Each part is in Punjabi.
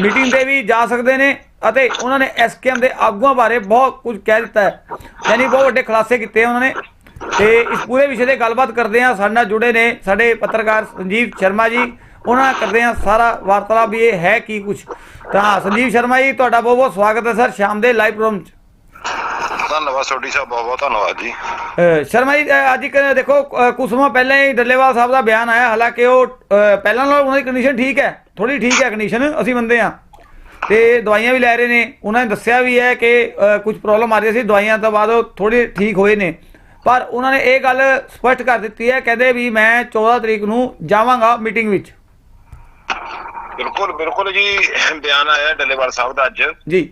ਮੀਟਿੰਗ ਤੇ ਵੀ ਜਾ ਸਕਦੇ ਨੇ ਅਤੇ ਉਹਨਾਂ ਨੇ ਐਸਕੇਐਮ ਦੇ ਆਗੂਆਂ ਬਾਰੇ ਬਹੁਤ ਕੁਝ ਕਹਿ ਦਿੱਤਾ ਹੈ। ਯਾਨੀ ਬਹੁਤ ਵੱਡੇ ਖੁਲਾਸੇ ਕੀਤੇ ਉਹਨਾਂ ਨੇ। ਤੇ ਇਸ ਪੂਰੇ ਵਿਸ਼ੇ ਤੇ ਗੱਲਬਾਤ ਕਰਦੇ ਆ ਸਾਡੇ ਨਾਲ ਜੁੜੇ ਨੇ ਸਾਡੇ ਪੱਤਰਕਾਰ ਸੰਜੀਵ ਸ਼ਰਮਾ ਜੀ। ਉਹਨਾਂ ਨਾਲ ਕਰਦੇ ਆ ਸਾਰਾ ਵਾਰਤਾਲਾਪ ਵੀ ਇਹ ਹੈ ਕੀ ਕੁਝ ਤਾਂ ਸੰਜੀਵ ਸ਼ਰਮਾ ਜੀ ਤੁਹਾਡਾ ਬਹੁਤ ਬਹੁਤ ਸਵਾਗਤ ਹੈ ਸਰ ਸ਼ਾਮ ਦੇ ਲਾਈਵ ਪ੍ਰੋਗਰਾਮ 'ਚ। ਧੰਨਵਾਦ ਸੋਢੀ ਸਾਹਿਬ ਬਹੁਤ ਬਹੁਤ ਧੰਨਵਾਦ ਜੀ। ਸ਼ਰਮਾ ਜੀ ਅੱਜ ਇੱਕ ਦੇਖੋ ਅ, ਕੁਝ ਸਮਾਂ ਪਹਿਲਾਂ ਹੀ ਡੱਲੇਵਾਲ ਸਾਹਿਬ ਦਾ ਬਿਆਨ ਆਇਆ। ਹਾਲਾਂਕਿ ਉਹ ਪਹਿਲਾਂ ਨਾਲੋਂ ਉਹਨਾਂ ਦੀ ਕੰਡੀਸ਼ਨ ਠੀਕ ਹੈ। ਥੋੜੀ ਠੀਕ ਹੈ ਕੰਡੀਸ਼ਨ ਅਸੀਂ ਮੰਨਦੇ ਹਾਂ। ਤੇ ਦਵਾਈਆਂ ਵੀ ਲੈ ਰਹੇ ਨੇ ਉਹਨਾਂ ਨੇ ਦੱਸਿਆ ਵੀ ਹੈ ਕਿ ਕੁਝ ਪ੍ਰੋਬਲਮ ਆ ਰਹੀ ਸੀ ਦਵਾਈਆਂ ਤੋਂ ਬਾਅਦ ਉਹ ਥੋੜੇ ਠੀਕ ਹੋਏ ਨੇ। ਪਰ ਉਹਨਾਂ ਨੇ ਇਹ ਗੱਲ ਸਪਸ਼ਟ ਕਰ ਦਿੱਤੀ ਹੈ ਕਹਿੰਦੇ ਵੀ ਮੈਂ 14 ਤਰੀਕ ਨੂੰ ਜਾਵਾਂਗਾ ਮੀਟਿੰਗ ਵਿੱਚ। ਬਿਲਕੁਲ ਬਿਲਕੁਲ ਜੀ ਬਿਆਨ ਆਇਆ ਡੱਲੇਵਾਲ ਸਾਹਿਬ ਦਾ ਅੱਜ। ਜੀ।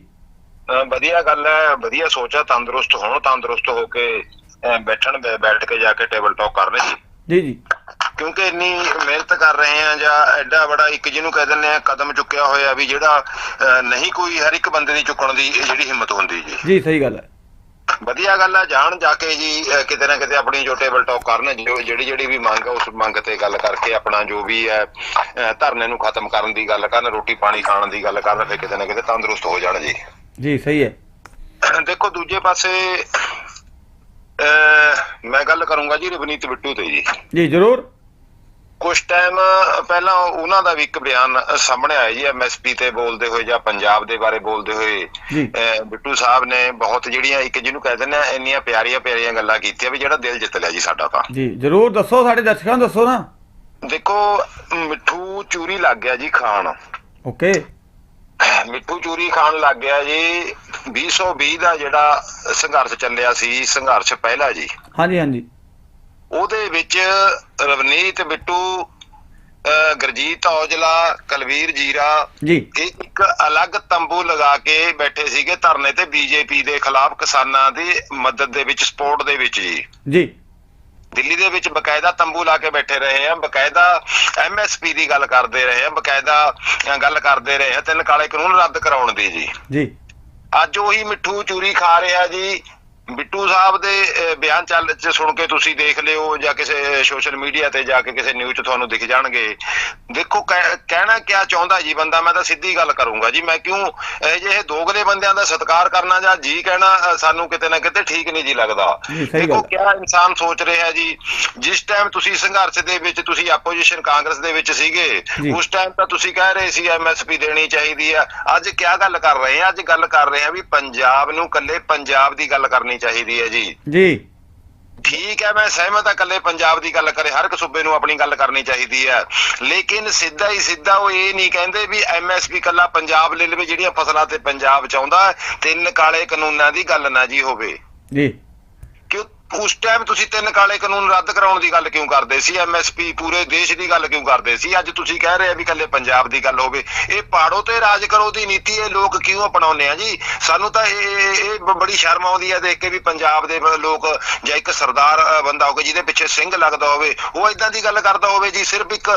ਵਧੀਆ ਗੱਲ ਹੈ ਵਧੀਆ ਸੋਚ ਤੰਦਰੁਸਤ ਹੋਣ ਤੰਦਰੁਸਤ ਹੋ ਕੇ ਬੈਠਣ ਬੈਠ ਕੇ ਜਾ ਕੇ ਟੇਬਲ ਟਾਕ ਕਰਨ ਜੀ ਜੀ ਜੀ। ਕਿਉਂਕਿ ਇੰਨੀ ਮਿਹਨਤ ਕਰ ਰਹੇ ਆ ਜਾਂ ਐਡਾ ਬੜਾ ਇੱਕ ਜਿਹਨੂੰ ਕਹਿ ਦਿੰਦੇ ਆ ਕਦਮ ਚੁੱਕਿਆ ਹੋਇਆ ਵੀ ਜਿਹੜਾ ਨਹੀਂ ਕੋਈ ਹਰ ਇੱਕ ਬੰਦੇ ਦੀ ਚੁੱਕਣ ਦੀ ਜਿਹੜੀ ਹਿੰਮਤ ਹੁੰਦੀ ਜੀ। ਜੀ ਸਹੀ ਗੱਲ ਹੈ। ਵਧੀਆ ਗੱਲ ਹੈ ਜਾਣ ਜਾ ਕੇ ਜੀ ਕਿਤੇ ਨਾ ਕਿਤੇ ਆਪਣੀ ਜੋ ਟੇਬਲ ਟਾਕ ਕਰਨ ਜੋ ਜਿਹੜੀ ਜਿਹੜੀ ਵੀ ਮੰਗ ਉਸ ਮੰਗ ਤੇ ਗੱਲ ਕਰਕੇ ਆਪਣਾ ਜੋ ਵੀ ਹੈ ਧਰਨੇ ਨੂੰ ਖਤਮ ਕਰਨ ਦੀ ਗੱਲ ਕਰਨ ਰੋਟੀ ਪਾਣੀ ਖਾਣ ਦੀ ਗੱਲ ਕਰਨ ਫਿਰ ਕਿਤੇ ਨਾ ਕਿਤੇ ਤੰਦਰੁਸਤ ਹੋ ਜਾਣ ਜੀ। ਜੀ ਸਹੀ ਹੈ। ਦੇਖੋ ਦੂਜੇ ਪਾਸੇ ਮੈਂ ਗੱਲ ਕਰੂੰਗਾ ਜੀ ਰਵਨੀਤ ਬਿੱਟੂ ਤੇ ਜੀ। ਜੀ ਜ਼ਰੂਰ। ਕੁਝ ਟਾਈਮ ਪਹਿਲਾਂ ਉਹਨਾਂ ਦਾ ਵੀ ਇੱਕ ਬਿਆਨ ਸਾਹਮਣੇ ਆਇਆ ਜੀ ਐਮਐਸਪੀ ਤੇ ਬੋਲਦੇ ਹੋਏ ਜਾਂ ਪੰਜਾਬ ਦੇ ਬਾਰੇ ਬੋਲਦੇ ਹੋਏ। ਬਿੱਟੂ ਸਾਹਿਬ ਨੇ ਬਹੁਤ ਜਿਹੜੀਆਂ ਇੱਕ ਜਿਹਨੂੰ ਕਹਿ ਦਿੰਦੇ ਆ ਇੰਨੀਆਂ ਪਿਆਰੀਆਂ ਪਿਆਰੀਆਂ ਗੱਲਾਂ ਕੀਤੀਆਂ ਵੀ ਜਿਹੜਾ ਦਿਲ ਜਿੱਤ ਲਿਆ ਜੀ ਸਾਡਾ ਤਾਂ। ਜੀ ਜ਼ਰੂਰ ਦੱਸੋ ਸਾਡੇ ਦਰਸ਼ਕਾਂ ਨੂੰ ਦੱਸੋ ਨਾ। ਦੇਖੋ ਮਿੱਠੂ ਚੂਰੀ ਲੱਗ ਗਿਆ ਜੀ ਖਾਣ। ਓਕੇ। ਮਿੱਠੂ ਚੂਰੀ ਖਾਣ ਲੱਗ ਗਿਆ ਜੀ 2020 ਦਾ ਜਿਹੜਾ ਸੰਘਰਸ਼ ਚੱਲਿਆ ਸੀ ਸੰਘਰਸ਼ ਪਹਿਲਾ ਜੀ। ਹਾਂਜੀ ਹਾਂਜੀ। ਉਹਦੇ ਵਿੱਚ ਰਵਨੀਤ ਬਿੱਟੂ ਗੁਰਜੀਤ ਔਜਲਾ ਕਲਵੀਰ ਜੀਰਾ ਜੀ। ਇਹ ਇੱਕ ਅਲੱਗ ਤੰਬੂ ਲਗਾ ਕੇ ਬੈਠੇ ਸੀਗੇ ਧਰਨੇ ਤੇ ਬੀਜੇਪੀ ਦੇ ਖਿਲਾਫ ਕਿਸਾਨਾਂ ਦੀ ਮਦਦ ਦੇ ਵਿੱਚ ਸਪੋਰਟ ਦੇ ਵਿੱਚ ਜੀ। ਜੀ। ਦਿੱਲੀ ਦੇ ਵਿੱਚ ਬਕਾਇਦਾ ਤੰਬੂ ਲਾ ਕੇ ਬੈਠੇ ਰਹੇ ਆ ਬਕਾਇਦਾ ਐਮਐਸਪੀ ਦੀ ਗੱਲ ਕਰਦੇ ਰਹੇ ਆ ਬਕਾਇਦਾ ਗੱਲ ਕਰਦੇ ਰਹੇ ਆ ਤਿੰਨ ਕਾਲੇ ਕਾਨੂੰਨ ਰੱਦ ਕਰਾਉਣ ਦੀ ਜੀ। ਜੀ। ਅੱਜ ਉਹੀ ਮਿੱਠੂ ਚੂਰੀ ਖਾ ਰਿਹਾ ਜੀ ਬਿੱਟੂ ਸਾਹਿਬ ਦੇ ਬਿਆਨ ਚੱਲ ਚ ਸੁਣ ਕੇ ਤੁਸੀਂ ਦੇਖ ਲਿਓ ਜਾਂ ਕਿਸੇ ਸੋਸ਼ਲ ਮੀਡੀਆ ਤੇ ਜਾ ਕੇ ਕਿਸੇ ਨਿਊਜ਼ 'ਚ ਤੁਹਾਨੂੰ ਦਿਖ ਜਾਣਗੇ। ਦੇਖੋ ਕਹਿ- ਕਹਿਣਾ ਕਿਆ ਚਾਹੁੰਦਾ ਜੀ ਬੰਦਾ? ਮੈਂ ਤਾਂ ਸਿੱਧੀ ਗੱਲ ਕਰੂੰਗਾ ਜੀ। ਮੈਂ ਕਿਉਂ ਇਹ ਜਿਹੇ ਦੋਗਲੇ ਬੰਦਿਆਂ ਦਾ ਸਤਿਕਾਰ ਕਰਨਾ ਜਾਂ ਜੀ ਕਹਿਣਾ ਸਾਨੂੰ ਕਿਤੇ ਨਾ ਕਿਤੇ ਠੀਕ ਨਹੀਂ ਜੀ ਲੱਗਦਾ। ਦੇਖੋ। ਕਿਆ ਇਨਸਾਨ ਸੋਚ ਰਿਹਾ ਜੀ? ਜਿਸ ਟਾਈਮ ਤੁਸੀਂ ਸੰਘਰਸ਼ ਦੇ ਵਿੱਚ ਤੁਸੀਂ ਆਪੋਜੀਸ਼ਨ ਕਾਂਗਰਸ ਦੇ ਵਿੱਚ ਸੀਗੇ। ਉਸ ਟਾਈਮ ਤਾਂ ਤੁਸੀਂ ਕਹਿ ਰਹੇ ਸੀ ਐਮਐਸਪੀ ਦੇਣੀ ਚਾਹੀਦੀ ਆ। ਅੱਜ ਕਿਆ ਗੱਲ ਕਰ ਰਹੇ ਆ? ਅੱਜ ਗੱਲ ਕਰ ਰਹੇ ਆ ਵੀ ਪੰਜਾਬ ਨੂੰ ਕੱਲੇ ਪੰਜਾਬ ਦੀ ਗੱਲ ਕਰਨੀ ਚਾਹੀਦੀ ਹੈ ਜੀ। ਜੀ। ਠੀਕ ਹੈ ਮੈਂ ਸਹਿਮਤ ਹਾਂ ਕੱਲੇ ਪੰਜਾਬ ਦੀ ਗੱਲ ਕਰੇ ਹਰ ਇੱਕ ਸੂਬੇ ਨੂੰ ਆਪਣੀ ਗੱਲ ਕਰਨੀ ਚਾਹੀਦੀ ਹੈ। ਲੇਕਿਨ ਸਿੱਧਾ ਹੀ ਸਿੱਧਾ ਉਹ ਇਹ ਨਹੀਂ ਕਹਿੰਦੇ ਵੀ ਐਮਐਸਪੀ ਕੱਲਾ ਪੰਜਾਬ ਲੈ ਲਵੇ ਜਿਹੜੀਆਂ ਫਸਲਾਂ ਤੇ ਪੰਜਾਬ ਚਾਹੁੰਦਾ ਤਿੰਨ ਕਾਲੇ ਕਾਨੂੰਨਾਂ ਦੀ ਗੱਲ ਨਾ ਜੀ ਹੋਵੇ। ਜੀ। ਉਸ ਟਾਈਮ ਤੁਸੀਂ ਤਿੰਨ ਕਾਲੇ ਕਾਨੂੰਨ ਰੱਦ ਕਰਾਉਣ ਦੀ ਗੱਲ ਕਿਉਂ ਕਰਦੇ ਸੀ? ਐਮਐਸਪੀ ਪੂਰੇ ਦੇਸ਼ ਦੀ ਗੱਲ ਕਿਉਂ ਕਰਦੇ ਸੀ? ਅੱਜ ਤੁਸੀਂ ਕਹਿ ਰਹੇ ਆ ਵੀ ਕੱਲੇ ਪੰਜਾਬ ਦੀ ਗੱਲ ਹੋਵੇ। ਇਹ ਪਾੜੋ ਤੇ ਰਾਜ ਕਰੋ ਦੀ ਨੀਤੀ ਇਹ ਲੋਕ ਕਿਉਂ ਅਪਣਾਉਂਦੇ ਆ ਜੀ? ਸਾਨੂੰ ਤਾਂ ਇਹ ਇਹ ਬੜੀ ਸ਼ਰਮ ਆਉਂਦੀ ਹੈ ਦੇਖ ਕੇ ਵੀ ਪੰਜਾਬ ਦੇ ਲੋਕ ਜਾਂ ਇੱਕ ਸਰਦਾਰ ਬੰਦਾ ਹੋਵੇ ਜਿਹਦੇ ਪਿੱਛੇ ਸਿੰਘ ਲੱਗਦਾ ਹੋਵੇ ਉਹ ਇਦਾਂ ਦੀ ਗੱਲ ਕਰਦਾ ਹੋਵੇ ਜੀ ਸਿਰਫ ਇੱਕ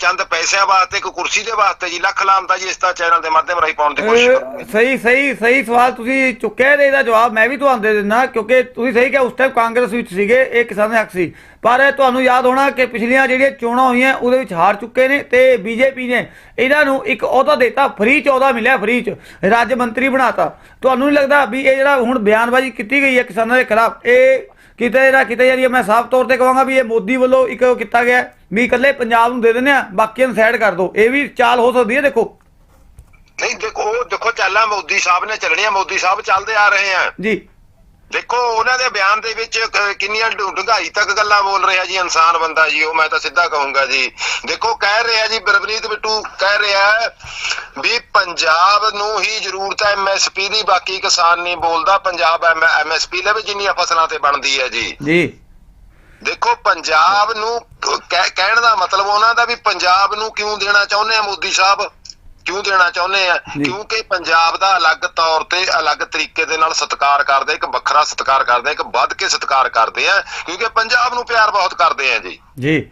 ਚੰਦ ਪੈਸਿਆਂ ਵਾਸਤੇ ਇੱਕ ਕੁਰਸੀ ਦੇ ਵਾਸਤੇ ਜੀ ਲੱਖ ਲਾਮਤਾ ਜੀ ਇਸ ਤਾਂ ਚੈਨਲ ਦੇ ਮਾਧਿਅਮ ਰਾਹੀਂ ਪਾਉਣ ਦੀ ਕੋਸ਼ਿਸ਼ ਕਰੋ। ਸਹੀ ਸਹੀ ਸਹੀ ਸਵਾਲ ਤੁਸੀਂ ਚੁੱਕਿਆ ਇਹਦਾ ਜਵਾਬ ਮੈਂ ਵੀ ਤੁਹਾਨੂੰ ਦੇ ਦਿੰਦਾ ਕਿਉਂਕਿ ਤੁਸੀਂ ਸਹੀ ਕਿਹਾ ਉਸ ਟਾਈਮ ਕਾਂਗਰਸ ਵਿੱਚ ਸੀਗੇ ਇਹ ਕਿਸਾਨ ਦੇ ਹੱਕ ਸੀ। ਪਰ ਤੁਹਾਨੂੰ ਯਾਦ ਹੋਣਾ ਕਿ ਪਿਛਲੀਆਂ ਜਿਹੜੀਆਂ ਚੋਣਾਂ ਹੋਈਆਂ ਉਹਦੇ ਵਿੱਚ ਹਾਰ ਚੁੱਕੇ ਨੇ ਤੇ ਬੀਜੇਪੀ ਨੇ ਇਹਨਾਂ ਨੂੰ ਇੱਕ ਅਹੁਦਾ ਦਿੱਤਾ ਫ੍ਰੀ ਚ ਅਹੁਦਾ ਮਿਲਿਆ ਫ੍ਰੀ ਚ। ਰਾਜ ਮੰਤਰੀ ਬਣਾਤਾ। ਤੁਹਾਨੂੰ ਨਹੀਂ ਲੱਗਦਾ ਵੀ ਇਹ ਜਿਹੜਾ ਹੁਣ ਬਿਆਨਬਾਜ਼ੀ ਕੀਤੀ ਗਈ ਹੈ ਕਿਸਾਨਾਂ ਦੇ ਖਿਲਾਫ ਇਹ ਕਿਤੇ ਨਾ ਕਿਤੇ ਜਿਹੜੀ ਮੈਂ ਸਾਫ਼ ਤੌਰ ਤੇ ਕਹਾਂਗਾ ਵੀ ਇਹ ਮੋਦੀ ਵੱਲੋਂ ਇੱਕ ਕੀਤਾ ਗਿਆ ਵੀ ਇਕੱਲੇ ਪੰਜਾਬ ਨੂੰ ਦੇ ਦਿੰਦੇ ਆ ਬਾਕੀਆਂ ਨੂੰ ਸਾਈਡ ਕਰ ਦਿਓ ਇਹ ਵੀ ਚਾਲ ਹੋ ਸਕਦੀ ਹੈ ਦੇਖੋ। ਨਹੀਂ ਦੇਖੋ ਦੇਖੋ ਚੱਲਾਂ ਮੋਦੀ ਸਾਹਿਬ ਨੇ ਚੱਲਣੀਆਂ ਮੋਦੀ ਸਾਹਿਬ ਚੱਲਦੇ ਆ ਰਹੇ ਆ। ਜੀ। ਦੇਖੋ ਉਹਨਾਂ ਦੇ ਬਿਆਨ ਦੇ ਵਿੱਚ ਕਿੰਨੀਆਂ ਡੂੰਘਾਈ ਤੱਕ ਗੱਲਾਂ ਬੋਲ ਰਿਹਾ ਜੀ ਇਨਸਾਨ ਬੰਦਾ ਜੀ ਉਹ ਮੈਂ ਤਾਂ ਸਿੱਧਾ ਕਹੂੰਗਾ ਜੀ। ਦੇਖੋ ਕਹਿ ਰਿਹਾ ਜੀ ਬਰਬਨੀਤ ਬਿੱਟੂ ਕਹਿ ਰਿਹਾ ਵੀ ਪੰਜਾਬ ਨੂੰ ਹੀ ਜ਼ਰੂਰਤ ਹੈ ਐਮਐਸਪੀ ਦੀ ਬਾਕੀ ਕਿਸਾਨ ਨਹੀਂ ਬੋਲਦਾ। ਪੰਜਾਬ ਐਮਐਸਪੀ ਲਵੇ ਜਿੰਨੀਆਂ ਫਸਲਾਂ ਤੇ ਬਣਦੀ ਹੈ ਜੀ। ਜੀ। ਦੇਖੋ ਪੰਜਾਬ ਨੂੰ ਕਹਿ- ਕਹਿਣ ਦਾ ਮਤਲਬ ਉਹਨਾਂ ਦਾ ਵੀ ਪੰਜਾਬ ਨੂੰ ਕਿਉਂ ਦੇਣਾ ਚਾਹੁੰਦੇ ਆ ਮੋਦੀ ਸਾਹਿਬ? ਕਿਉਂ ਦੇਣਾ ਚਾਹੁੰਦੇ ਆ। ਕਿਉਂਕਿ ਪੰਜਾਬ ਦਾ ਅਲੱਗ ਤੌਰ ਤੇ ਅਲੱਗ ਤਰੀਕੇ ਦੇ ਨਾਲ ਸਤਿਕਾਰ ਕਰਦੇ ਇੱਕ ਵੱਖਰਾ ਸਤਿਕਾਰ ਕਰਦੇ ਇੱਕ ਵੱਧ ਕੇ ਸਤਿਕਾਰ ਕਰਦੇ ਆ ਕਿਉਂਕਿ ਪੰਜਾਬ ਨੂੰ ਪਿਆਰ ਬਹੁਤ ਕਰਦੇ ਆ ਜੀ। ਜੀ।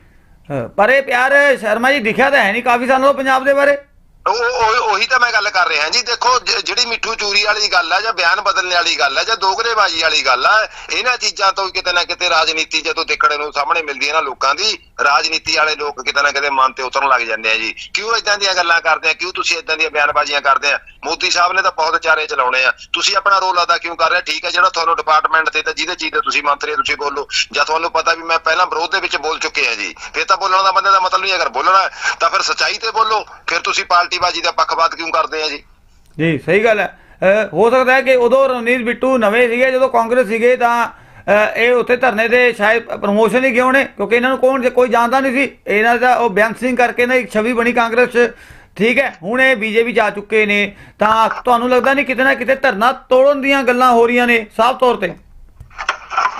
ਪਰ ਇਹ ਪਿਆਰ ਸ਼ਰਮਾ ਜੀ ਦਿਖਿਆ ਤਾਂ ਹੈ ਨਹੀਂ ਕਾਫੀ ਤੋਂ ਪੰਜਾਬ ਦੇ ਬਾਰੇ। ਉਹ ਉਹੀ ਤਾਂ ਮੈਂ ਗੱਲ ਕਰ ਰਿਹਾ ਜੀ, ਦੇਖੋ ਜਿਹੜੀ ਮਿੱਠੂ ਚੂਰੀ ਵਾਲੀ ਗੱਲ ਆ ਜਾਂ ਬਿਆਨ ਬਦਲਣ ਵਾਲੀ ਗੱਲ ਆ ਜਾਂ ਦੋਗਰੇਬਾਜ਼ੀ ਵਾਲੀ ਗੱਲ ਆ, ਇਹਨਾਂ ਚੀਜ਼ਾਂ ਤੋਂ ਕਿਤੇ ਨਾ ਕਿਤੇ ਰਾਜਨੀਤੀ ਜਦੋਂ ਦੇਖਣ ਨੂੰ ਸਾਹਮਣੇ ਮਿਲਦੀ ਹੈ ਨਾ ਲੋਕਾਂ ਦੀ, ਰਾਜਨੀਤੀ ਵਾਲੇ ਲੋਕ ਕਿਤੇ ਨਾ ਕਿਤੇ ਮਨ ਤੇ ਉਤਰਨ ਲੱਗ ਜਾਂਦੇ ਆ ਜੀ। ਕਿਉਂ ਇਦਾਂ ਦੀਆਂ ਗੱਲਾਂ ਕਰਦੇ ਆ? ਕਿਉਂ ਤੁਸੀਂ ਇਦਾਂ ਦੀਆਂ ਬਿਆਨਬਾਜ਼ੀਆਂ ਕਰਦੇ ਆ? ਮੋਦੀ ਸਾਹਿਬ ਨੇ ਤਾਂ ਬਹੁਤ ਚਾਰੇ ਚਲਾਉਣੇ ਆ। ਤੁਸੀਂ ਆਪਣਾ ਰੋਲ ਅਦਾ ਕਿਉਂ ਕਰ ਰਹੇ ਠੀਕ ਹੈ ਜਿਹੜਾ ਤੁਹਾਨੂੰ ਡਿਪਾਰਟਮੈਂਟ ਤੇ ਤਾਂ ਜਿਹਦੇ ਚੀਜ਼ ਦੇ ਤੁਸੀਂ ਮੰਤਰੀ ਤੁਸੀਂ ਬੋਲੋ। ਜਾਂ ਤੁਹਾਨੂੰ ਪਤਾ ਵੀ ਮੈਂ ਪਹਿਲਾਂ ਵਿਰੋਧ ਦੇ ਵਿੱਚ ਬੋਲ ਚੁੱਕੇ ਆ ਜੀ। ਫਿਰ ਤਾਂ ਬੋਲਣ ਦਾ ਬੰਦੇ ਦਾ ਮਤਲਬ ਨਹੀਂ ਅਗਰ ਬੋਲਣਾ ਤਾਂ ਫਿਰ ਸੱਚਾਈ ਤੇ ਬੋਲੋ। ਫਿਰ ਤੁਸੀਂ ਪਾਰਟੀ ਪਾਰਟੀਬਾਜ਼ੀ ਦਾ ਪੱਖਪਾਤ ਕਿਉਂ ਕਰਦੇ ਆ ਜੀ? ਜੀ, ਸਹੀ ਗੱਲ ਹੈ। ਹੋ ਸਕਦਾ ਹੈ ਕਿ ਉਦੋਂ ਰਣਜੀਤ ਬਿੱਟੂ ਨਵੇਂ ਸੀਗੇ, ਜਦੋਂ ਕਾਂਗਰਸ ਸੀਗੇ, ਤਾਂ ਇਹ ਉੱਥੇ ਧਰਨੇ ਤੇ ਸ਼ਾਇਦ ਪ੍ਰਮੋਸ਼ਨ ਹੀ ਗਏ ਹੋਣੇ ਕਿਉਂਕਿ ਇਹਨਾਂ ਨੂੰ ਕੌਣ ਕੋਈ ਜਾਣਦਾ ਨਹੀਂ ਸੀ। ਇਹਨਾਂ ਦਾ ਉਹ ਬੇਅੰਤ ਸਿੰਘ ਕਰਕੇ ਨਾ ਇੱਕ ਛਵੀ ਬਣੀ ਕਾਂਗਰਸ। 'ਚ ਠੀਕ ਹੈ, ਹੁਣ ਇਹ ਬੀਜੇਪੀ ਜਾ ਚੁੱਕੇ ਨੇ। ਤਾਂ ਤੁਹਾਨੂੰ ਲੱਗਦਾ ਨਹੀਂ ਕਿਤੇ ਨਾ ਕਿਤੇ ਧਰਨਾ ਤੋੜਨ ਦੀਆਂ ਗੱਲਾਂ ਹੋ ਰਹੀਆਂ ਨੇ, ਸਾਫ਼ ਤੌਰ ਤੇ?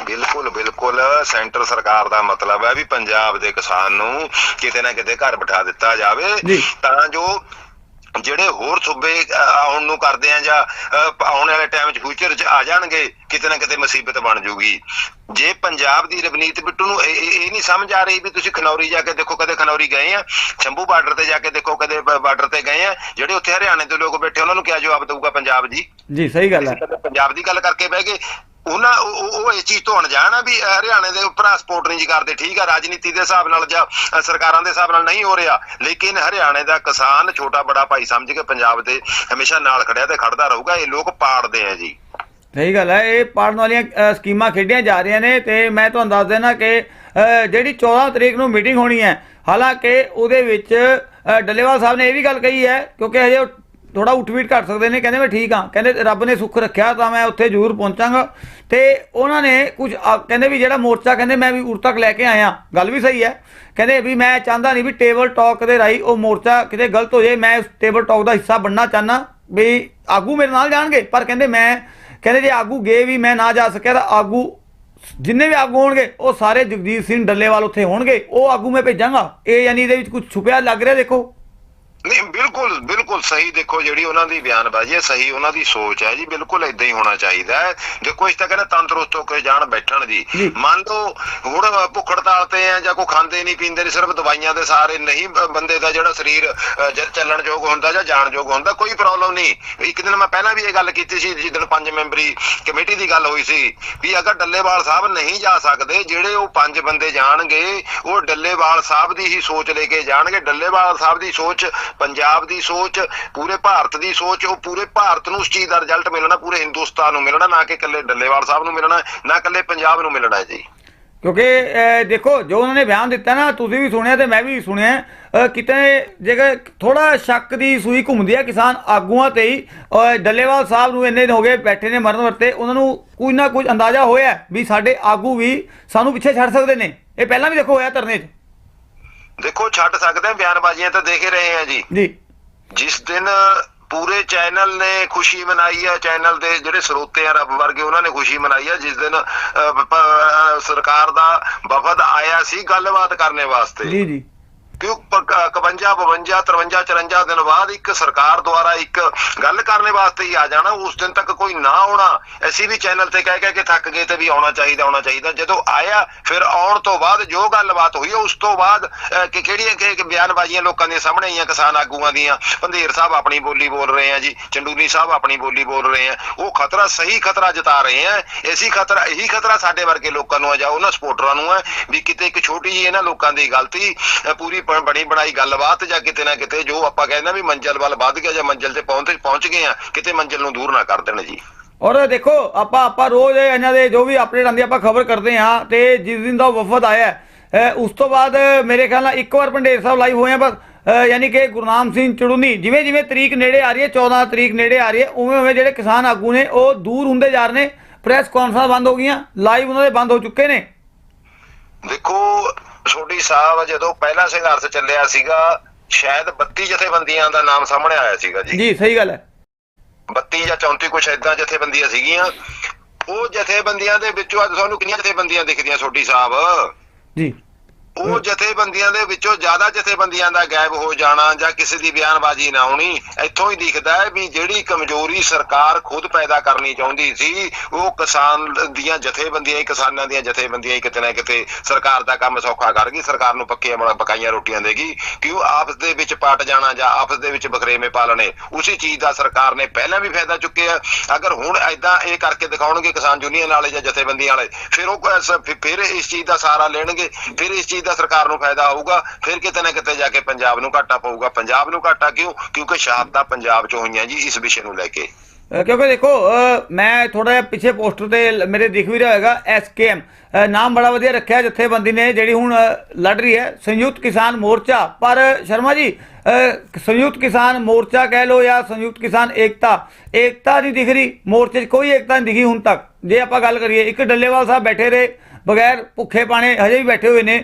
ਬਿਲਕੁਲ ਬਿਲਕੁਲ। ਸੈਂਟਰ ਸਰਕਾਰ ਦਾ ਮਤਲਬ ਹੈ ਵੀ ਪੰਜਾਬ ਦੇ ਕਿਸਾਨ ਨੂੰ ਕਿਤੇ ਨਾ ਕਿਤੇ ਘਰ ਬਿਠਾ ਦਿੱਤਾ ਜਾਵੇ। ਤਾਂ ਜੋ ਜਿਹੜੇ ਹੋਰ ਸੂਬੇ ਆਉਣ ਨੂੰ ਕਰਦੇ ਆ ਜਾਂ ਆਉਣ ਵਾਲੇ ਟਾਈਮ 'ਚ ਫਿਊਚਰ 'ਚ ਆ ਜਾਣਗੇ ਕਿਤੇ ਨਾ ਕਿਤੇ ਮੁਸੀਬਤ ਬਣ ਜੂਗੀ। ਜੇ ਪੰਜਾਬ ਦੀ ਰਵਨੀਤ ਬਿੱਟੂ ਨੂੰ ਇਹ ਨਹੀਂ ਸਮਝ ਆ ਰਹੀ ਵੀ ਤੁਸੀਂ ਖਨੌਰੀ ਜਾ ਕੇ ਦੇਖੋ ਕਦੇ ਖਨੌਰੀ ਗਏ ਆ? ਸ਼ੰਭੂ ਬਾਰਡਰ ਤੇ ਜਾ ਕੇ ਦੇਖੋ ਕਦੇ ਬਾਰਡਰ ਤੇ ਗਏ ਆ? ਜਿਹੜੇ ਉੱਥੇ ਹਰਿਆਣੇ ਦੇ ਲੋਕ ਬੈਠੇ ਉਹਨਾਂ ਨੂੰ ਕਿਆ ਜਵਾਬ ਦਊਗਾ ਪੰਜਾਬ ਜੀ? ਜੀ ਸਹੀ ਗੱਲ ਹੈ। ਪੰਜਾਬ ਦੀ ਗੱਲ ਕਰਕੇ ਬਹਿ ਗਏ? ਉਹਨਾਂ ਉਹ ਇਸ ਚੀਜ਼ ਤੋਂ ਅਣਜਾਣ ਆ ਵੀ ਹਰਿਆਣੇ ਦੇ ਉੱਪਰ ਸਪੋਰਟ ਨਹੀਂ ਕਰਦੇ। ਠੀਕ ਆ, ਰਾਜਨੀਤੀ ਦੇ ਹਿਸਾਬ ਨਾਲ ਜਾਂ ਸਰਕਾਰਾਂ ਦੇ ਹਿਸਾਬ ਨਾਲ ਨਹੀਂ ਹੋ ਰਿਹਾ। ਲੇਕਿਨ ਹਰਿਆਣੇ ਦਾ ਕਿਸਾਨ ਛੋਟਾ ਬੜਾ ਭਾਈ ਸਮਝ ਕੇ ਪੰਜਾਬ ਦੇ ਹਮੇਸ਼ਾ ਨਾਲ ਖੜਿਆ ਤੇ ਖੜਦਾ ਰਹੂਗਾ। ਇਹ ਲੋਕ ਪਾੜਦੇ ਆ ਜੀ। ਸਹੀ ਗੱਲ ਹੈ ਇਹ ਪੜਨ ਵਾਲੀਆਂ ਸਕੀਮਾਂ ਖੇਡੀਆਂ ਜਾ ਰਹੀਆਂ ਨੇ ਤੇ ਮੈਂ ਤੁਹਾਨੂੰ ਦੱਸ ਦੇਣਾ ਕਿ ਜਿਹੜੀ 14 ਤਰੀਕ ਨੂੰ ਮੀਟਿੰਗ ਹੋਣੀ ਹੈ, ਹਾਲਾਂਕਿ ਉਹਦੇ ਵਿੱਚ ਡੱਲੇਵਾਲ ਸਾਹਿਬ ਨੇ ਇਹ ਵੀ ਗੱਲ ਕਹੀ ਹੈ, ਕਿਉਂਕਿ ਹਜੇ ਥੋੜਾ ਉੱਠਵੀਟ ਕਰ ਸਕਦੇ ਨੇ, ਕਹਿੰਦੇ ਮੈਂ ਠੀਕ ਹਾਂ। ਕਹਿੰਦੇ ਰੱਬ ਨੇ ਸੁੱਖ ਰੱਖਿਆ ਤਾਂ ਮੈਂ ਉੱਥੇ ਜ਼ਰੂਰ ਪਹੁੰਚਾਂਗਾ। ਤੇ ਉਹਨਾਂ ਨੇ ਕੁਝ ਕਹਿੰਦੇ ਵੀ ਜਿਹੜਾ ਮੋਰਚਾ, ਕਹਿੰਦੇ ਮੈਂ ਵੀ ਉਰ ਤੱਕ ਲੈ ਕੇ ਆਇਆ। ਗੱਲ ਵੀ ਸਹੀ ਹੈ। ਕਹਿੰਦੇ ਵੀ ਮੈਂ ਚਾਹੁੰਦਾ ਨਹੀਂ ਵੀ ਟੇਬਲ ਟਾਕ ਦੇ ਰਾਹੀਂ ਉਹ ਮੋਰਚਾ ਕਿਤੇ ਗਲਤ ਹੋ ਜਾਏ। ਮੈਂ ਉਸ ਟੇਬਲ ਟਾਕ ਦਾ ਹਿੱਸਾ ਬਣਨਾ ਚਾਹਨਾ ਵੀ ਆਗੂ ਮੇਰੇ ਨਾਲ ਜਾਣਗੇ। ਪਰ ਕਹਿੰਦੇ ਮੈਂ, ਕਹਿੰਦੇ ਜੇ ਆਗੂ ਗਏ ਵੀ ਮੈਂ ਨਾ ਜਾ ਸਕਿਆ ਤਾਂ ਆਗੂ ਜਿੰਨੇ ਵੀ ਆਗੂ ਹੋਣਗੇ, ਉਹ ਸਾਰੇ ਜਗਜੀਤ ਸਿੰਘ ਡੱਲੇਵਾਲ ਉੱਥੇ ਹੋਣਗੇ। ਉਹ ਆਗੂ ਮੈਂ ਭੇਜਾਂਗਾ। ਇਹ ਯਾਨੀ ਇਹਦੇ ਵਿੱਚ ਕੁਝ ਛੁਪਿਆ ਲੱਗ ਰਿਹਾ, ਦੇਖੋ। ਨਹੀਂ ਬਿਲਕੁਲ ਬਿਲਕੁਲ ਸਹੀ ਦੇਖੋ ਜਿਹੜੀ ਉਹਨਾਂ ਦੀ ਬਿਆਨਬਾਜ਼ੀ ਹੈ ਸਹੀ ਉਹਨਾਂ ਦੀ ਸੋਚ ਹੈ ਜੀ ਬਿਲਕੁਲ ਇਦਾਂ ਹੀ ਹੋਣਾ ਚਾਹੀਦਾ ਹੈ। ਦੇਖੋ ਇਸ ਤਾਂ ਕਹਿੰਦਾ ਤੰਦਰੁਸਤ ਹੋ ਕੇ ਜਾਣ ਬੈਠਣ ਜੀ। ਮੰਨ ਲਓ ਹੁਣ ਭੁੱਖ ਹੜਤਾਲ ਤੇ ਆ ਜਾਂ ਕੋਈ ਖਾਂਦੇ ਨਹੀਂ ਪੀਂਦੇ ਨਹੀਂ ਸਿਰਫ ਦਵਾਈਆਂ ਦੇ ਸਾਰੇ ਨਹੀਂ ਬੰਦੇ ਦਾ ਜਿਹੜਾ ਸਰੀਰ ਚੱਲਣ ਯੋਗ ਹੁੰਦਾ ਜਾਂ ਜਾਣ ਯੋਗ ਹੁੰਦਾ ਕੋਈ ਪ੍ਰੋਬਲਮ ਨਹੀਂ। ਇੱਕ ਦਿਨ ਮੈਂ ਪਹਿਲਾਂ ਵੀ ਇਹ ਗੱਲ ਕੀਤੀ ਸੀ ਜਿੱਦਣ ਪੰਜ ਮੈਂਬਰੀ ਕਮੇਟੀ ਦੀ ਗੱਲ ਹੋਈ ਸੀ ਵੀ ਅਗਰ ਡੱਲੇਵਾਲ ਸਾਹਿਬ ਨਹੀਂ ਜਾ ਸਕਦੇ ਜਿਹੜੇ ਉਹ ਪੰਜ ਬੰਦੇ ਜਾਣਗੇ ਉਹ ਡੱਲੇਵਾਲ ਸਾਹਿਬ ਦੀ ਹੀ ਸੋਚ ਲੈ ਕੇ ਜਾਣਗੇ। ਡੱਲੇਵਾਲ ਸਾਹਿਬ ਦੀ ਸੋਚ ਪੰਜਾਬ ਦੀ ਸੋਚ, ਪੂਰੇ ਭਾਰਤ ਦੀ ਸੋਚ, ਉਹ ਪੂਰੇ ਭਾਰਤ ਨੂੰ ਉਸ ਚੀਜ਼ ਦਾ ਰਿਜ਼ਲਟ ਮਿਲਣਾ, ਪੂਰੇ ਹਿੰਦੁਸਤਾਨ ਨੂੰ ਮਿਲਣਾ, ਨਾ ਕਿ ਇਕੱਲੇ ਡੱਲੇਵਾਲ ਸਾਹਿਬ ਨੂੰ ਮਿਲਣਾ, ਨਾ ਇਕੱਲੇ ਪੰਜਾਬ ਨੂੰ ਮਿਲਣਾ ਹੈ ਜੀ। ਕਿਉਂਕਿ ਦੇਖੋ, ਜੋ ਉਹਨਾਂ ਨੇ ਬਿਆਨ ਦਿੱਤਾ ਨਾ, ਤੁਸੀਂ ਵੀ ਸੁਣਿਆ ਤੇ ਮੈਂ ਵੀ ਸੁਣਿਆ ਕਿਤੇ ਜੇਕਰ ਥੋੜਾ ਸ਼ੱਕ ਦੀ ਸੂਈ ਘੁੰਮਦੀ ਹੈ ਕਿਸਾਨ ਆਗੂਆਂ ਤੇ ਹੀ ਡੱਲੇਵਾਲ ਸਾਹਿਬ ਨੂੰ ਇੰਨੇ ਹੋ ਗਏ ਬੈਠੇ ਨੇ ਮਰਨ ਵਰਤੇ, ਉਹਨਾਂ ਨੂੰ ਕੁਝ ਨਾ ਕੁਝ ਅੰਦਾਜ਼ਾ ਹੋਇਆ ਵੀ ਸਾਡੇ ਆਗੂ ਵੀ ਸਾਨੂੰ ਪਿੱਛੇ ਛੱਡ ਸਕਦੇ ਨੇ। ਇਹ ਪਹਿਲਾਂ ਵੀ ਦੇਖੋ ਹੋਇਆ ਧਰਨੇ 'ਚ। ਦੇਖੋ ਛੱਡ ਸਕਦੇ ਆ ਬਿਆਨਬਾਜ਼ੀਆਂ ਤਾਂ ਦੇਖ ਰਹੇ ਆ ਜੀ। ਜੀ। ਜਿਸ ਦਿਨ ਪੂਰੇ ਚੈਨਲ ਨੇ ਖੁਸ਼ੀ ਮਨਾਈ ਹੈ ਚੈਨਲ ਦੇ ਜਿਹੜੇ ਸਰੋਤੇ ਆ ਰੱਬ ਵਰਗੇ ਉਹਨਾਂ ਨੇ ਖੁਸ਼ੀ ਮਨਾਈ ਹੈ ਜਿਸ ਦਿਨ ਸਰਕਾਰ ਦਾ ਵਫਦ ਆਇਆ ਸੀ ਗੱਲਬਾਤ ਕਰਨੇ ਵਾਸਤੇ। ਜੀ ਜੀ। ਕਿਉਂ 51 52 53 54 ਦਿਨ ਬਾਅਦ ਇੱਕ ਸਰਕਾਰ ਦੁਆਰਾ ਇੱਕ ਗੱਲ ਕਰਨ ਵਾਸਤੇ ਹੀ ਆ ਜਾਣਾ, ਉਸ ਦਿਨ ਤੱਕ ਕੋਈ ਨਾ ਆਉਣਾ। ਅਸੀਂ ਵੀ ਚੈਨਲ ਤੇ ਕਹਿ ਕਹਿ ਕੇ ਥੱਕ ਗਏ ਤੇ ਵੀ ਆਉਣਾ ਚਾਹੀਦਾ ਆਉਣਾ ਚਾਹੀਦਾ। ਜਦੋਂ ਆਇਆ, ਫਿਰ ਆਉਣ ਤੋਂ ਬਾਅਦ ਜੋ ਗੱਲਬਾਤ ਹੋਈ, ਉਸ ਤੋਂ ਬਾਅਦ ਕਿ ਕਿਹੜੀਆਂ ਕਿ ਬਿਆਨਬਾਜ਼ੀਆਂ ਲੋਕਾਂ ਦੇ ਸਾਹਮਣੇ ਆਈਆਂ, ਕਿਸਾਨ ਆਗੂਆਂ ਦੀਆਂ। ਪੰਧੇਰ ਸਾਹਿਬ ਆਪਣੀ ਬੋਲੀ ਬੋਲ ਰਹੇ ਆ ਜੀ, ਚੰਡੂਨੀ ਸਾਹਿਬ ਆਪਣੀ ਬੋਲੀ ਬੋਲ ਰਹੇ ਆ। ਉਹ ਖਤਰਾ, ਸਹੀ ਖਤਰਾ ਜਤਾ ਰਹੇ ਆ। ਇਸੀ ਖਤਰਾ, ਇਹੀ ਖਤਰਾ ਸਾਡੇ ਵਰਗੇ ਲੋਕਾਂ ਨੂੰ ਆ ਜਾਂ, ਉਹਨਾਂ ਸਪੋਰਟਰਾਂ ਨੂੰ ਹੈ ਵੀ ਕਿਤੇ ਇੱਕ ਛੋਟੀ ਜਿਹੀ ਇਹਨਾਂ ਲੋਕਾਂ ਦੀ ਗਲਤੀ ਪੂਰੀ ਬਣੀ ਬਣਾਈ ਗੱਲਬਾਤ ਜਾਂ ਕਿਤੇ ਨਾ ਕਿਤੇ ਜੋ ਆਪਾਂ ਕਹਿੰਦੇ ਵੀ ਮੰਜ਼ਲ ਵੱਲ ਵੱਧ ਗਿਆ ਜਾਂ ਮੰਜ਼ਲ ਤੇ ਪਹੁੰਚ ਪਹੁੰਚ ਗਏ ਆ ਕਿਤੇ ਮੰਜ਼ਲ ਨੂੰ ਦੂਰ ਨਾ ਕਰ ਦੇਣ ਜੀ। ਔਰ ਦੇਖੋ ਆਪਾਂ ਆਪਾਂ ਰੋਜ਼ ਇਹ ਇਹਨਾਂ ਦੇ ਜੋ ਵੀ ਅਪਡੇਟ ਆਉਂਦੀ ਆਪਾਂ ਖਬਰ ਕਰਦੇ ਹਾਂ ਤੇ ਜਿਸ ਦਿਨ ਦਾ ਵਫਦ ਆਇਆ ਉਸ ਤੋਂ ਬਾਅਦ ਮੇਰੇ ਖਿਆਲ ਨਾਲ ਇੱਕ ਵਾਰ ਪੰਡੇਰ ਸਾਹਿਬ ਲਾਈਵ ਹੋਏ ਆ ਬਸ ਯਾਨੀ ਕਿ ਗੁਰਨਾਮ ਸਿੰਘ ਚੜੂਨੀ ਜਿਵੇਂ ਜਿਵੇਂ ਤਰੀਕ ਨੇੜੇ ਆ ਰਹੀ ਹੈ 14 ਤਰੀਕ ਨੇੜੇ ਆ ਰਹੀ ਹੈ ਉਵੇਂ ਉਵੇਂ ਜਿਹੜੇ ਕਿਸਾਨ ਆਗੂ ਨੇ ਉਹ ਦੂਰ ਹੁੰਦੇ ਜਾ ਰਹੇ ਨੇ ਪ੍ਰੈਸ ਕਾਨਫਰੰਸ ਬੰਦ ਹੋ ਗਈਆਂ ਲਾਈਵ ਉਹਨਾਂ ਦੇ ਬੰਦ ਹੋ ਚੁੱਕੇ ਨੇ। ਦੇਖੋ ਛੋਟੀ ਸਾਹਿਬ ਜਦੋਂ ਪਹਿਲਾ ਸੰਘਰਸ਼ ਚੱਲਿਆ ਸੀਗਾ ਸ਼ਾਇਦ 32 ਜਥੇਬੰਦੀਆਂ ਦਾ ਨਾਮ ਸਾਹਮਣੇ ਆਇਆ ਸੀਗਾ ਜੀ। ਜੀ ਸਹੀ ਗੱਲ ਹੈ। 32 ਜਾਂ 34 ਕੁਛ ਏਦਾਂ ਜਥੇਬੰਦੀਆਂ ਸੀਗੀਆਂ। ਉਹ ਜਥੇਬੰਦੀਆਂ ਦੇ ਵਿੱਚੋਂ ਅੱਜ ਤੁਹਾਨੂੰ ਕਿੰਨੀਆਂ ਜਥੇਬੰਦੀਆਂ ਦਿਖਦੀਆਂ ਛੋਟੀ ਸਾਹਿਬ? ਜੀ। ਉਹ ਜਥੇਬੰਦੀਆਂ ਦੇ ਵਿੱਚੋਂ ਜ਼ਿਆਦਾ ਜਥੇਬੰਦੀਆਂ ਦਾ ਗਾਇਬ ਹੋ ਜਾਣਾ ਜਾਂ ਕਿਸੇ ਦੀ ਬਿਆਨਬਾਜ਼ੀ ਨਾ ਆਉਣੀ ਇੱਥੋਂ ਹੀ ਦਿਖਦਾ ਹੈ ਵੀ ਜਿਹੜੀ ਕਮਜ਼ੋਰੀ ਸਰਕਾਰ ਖੁਦ ਪੈਦਾ ਕਰਨੀ ਚਾਹੁੰਦੀ ਸੀ ਉਹ ਕਿਸਾਨ ਦੀਆਂ ਜਥੇਬੰਦੀਆਂ ਹੀ ਕਿਸਾਨਾਂ ਦੀਆਂ ਜਥੇਬੰਦੀਆਂ ਹੀ ਕਿਤੇ ਨਾ ਕਿਤੇ ਸਰਕਾਰ ਦਾ ਕੰਮ ਸੌਖਾ ਕਰ ਗਈ ਸਰਕਾਰ ਨੂੰ ਪੱਕੀਆਂ ਬਣਾ ਪਕਾਈਆਂ ਰੋਟੀਆਂ ਦੇਗੀ ਕਿ ਉਹ ਆਪਸ ਦੇ ਵਿੱਚ ਪਾਟ ਜਾਣਾ ਜਾਂ ਆਪਸ ਦੇ ਵਿੱਚ ਬਖਰੇਵੇਂ ਪਾਲਣੇ ਉਸੇ ਚੀਜ਼ ਦਾ ਸਰਕਾਰ ਨੇ ਪਹਿਲਾਂ ਵੀ ਫਾਇਦਾ ਚੁੱਕਿਆ। ਅਗਰ ਹੁਣ ਐਦਾਂ ਇਹ ਕਰਕੇ ਦਿਖਾਉਣਗੇ ਕਿਸਾਨ ਯੂਨੀਅਨ ਵਾਲੇ ਜਾਂ ਜਥੇਬੰਦੀਆਂ ਵਾਲੇ ਫਿਰ ਉਹ ਫਿਰ ਇਸ ਚੀਜ਼ ਦਾ ਸਹਾਰਾ ਲੈਣਗੇ ਫਿਰ ਇਸ ਚੀਜ਼ ਦਾ ਸਰਕਾਰ ਨੂੰ ਫਾਇਦਾ ਹੋਊਗਾ, ਫਿਰ ਕਿਤੇ ਨਾ ਕਿਤੇ ਜਾ ਕੇ ਪੰਜਾਬ ਨੂੰ ਘਾਟਾ ਪਊਗਾ। ਪੰਜਾਬ ਨੂੰ ਘਾਟਾ ਕਿਉਂ? ਕਿਉਂਕਿ ਸ਼ਹਾਦਤਾਂ ਪੰਜਾਬ 'ਚ ਹੋਈਆਂ ਜੀ, ਇਸ ਵਿਸ਼ੇ ਨੂੰ ਲੈ ਕੇ। ਕਿਉਂਕਿ ਦੇਖੋ ਮੈਂ ਥੋੜਾ ਜਿਹਾ ਪਿੱਛੇ ਪੋਸਟਰ ਤੇ ਮੇਰੇ ਦਿਖ ਵੀ ਰਿਹਾ ਹੈਗਾ ਐਸਕੇਐਮ ਨਾਮ ਬੜਾ ਵਧੀਆ ਰੱਖਿਆ ਜਥੇਬੰਦੀ ਨੇ, ਜਿਹੜੀ ਹੁਣ ਲੜ ਰਹੀ ਹੈ, ਸੰਯੁਕਤ ਕਿਸਾਨ ਮੋਰਚਾ। ਪਰ ਸ਼ਰਮਾ ਜੀ ਸੰਯੁਕਤ ਕਿਸਾਨ ਮੋਰਚਾ ਕਹਿ ਲੋ ਜਾਂ ਸੰਯੁਕਤ ਕਿਸਾਨ ਏਕਤਾ ਏਕਤਾ ਨਹੀਂ ਦਿਖ ਰਹੀ, ਮੋਰਚੇ 'ਚ ਕੋਈ ਏਕਤਾ ਨਹੀਂ ਦਿਖੀ ਹੁਣ ਤੱਕ। ਜੇ ਆਪਾਂ ਗੱਲ ਕਰੀਏ, ਇੱਕ ਡੱਲੇਵਾਲ ਸਾਹਿਬ ਬੈਠੇ ਰਹੇ, ਬਗੈਰ ਭੁੱਖੇ ਪਾਣੇ ਹਜੇ ਵੀ ਬੈਠੇ ਹੋਏ ਨੇ।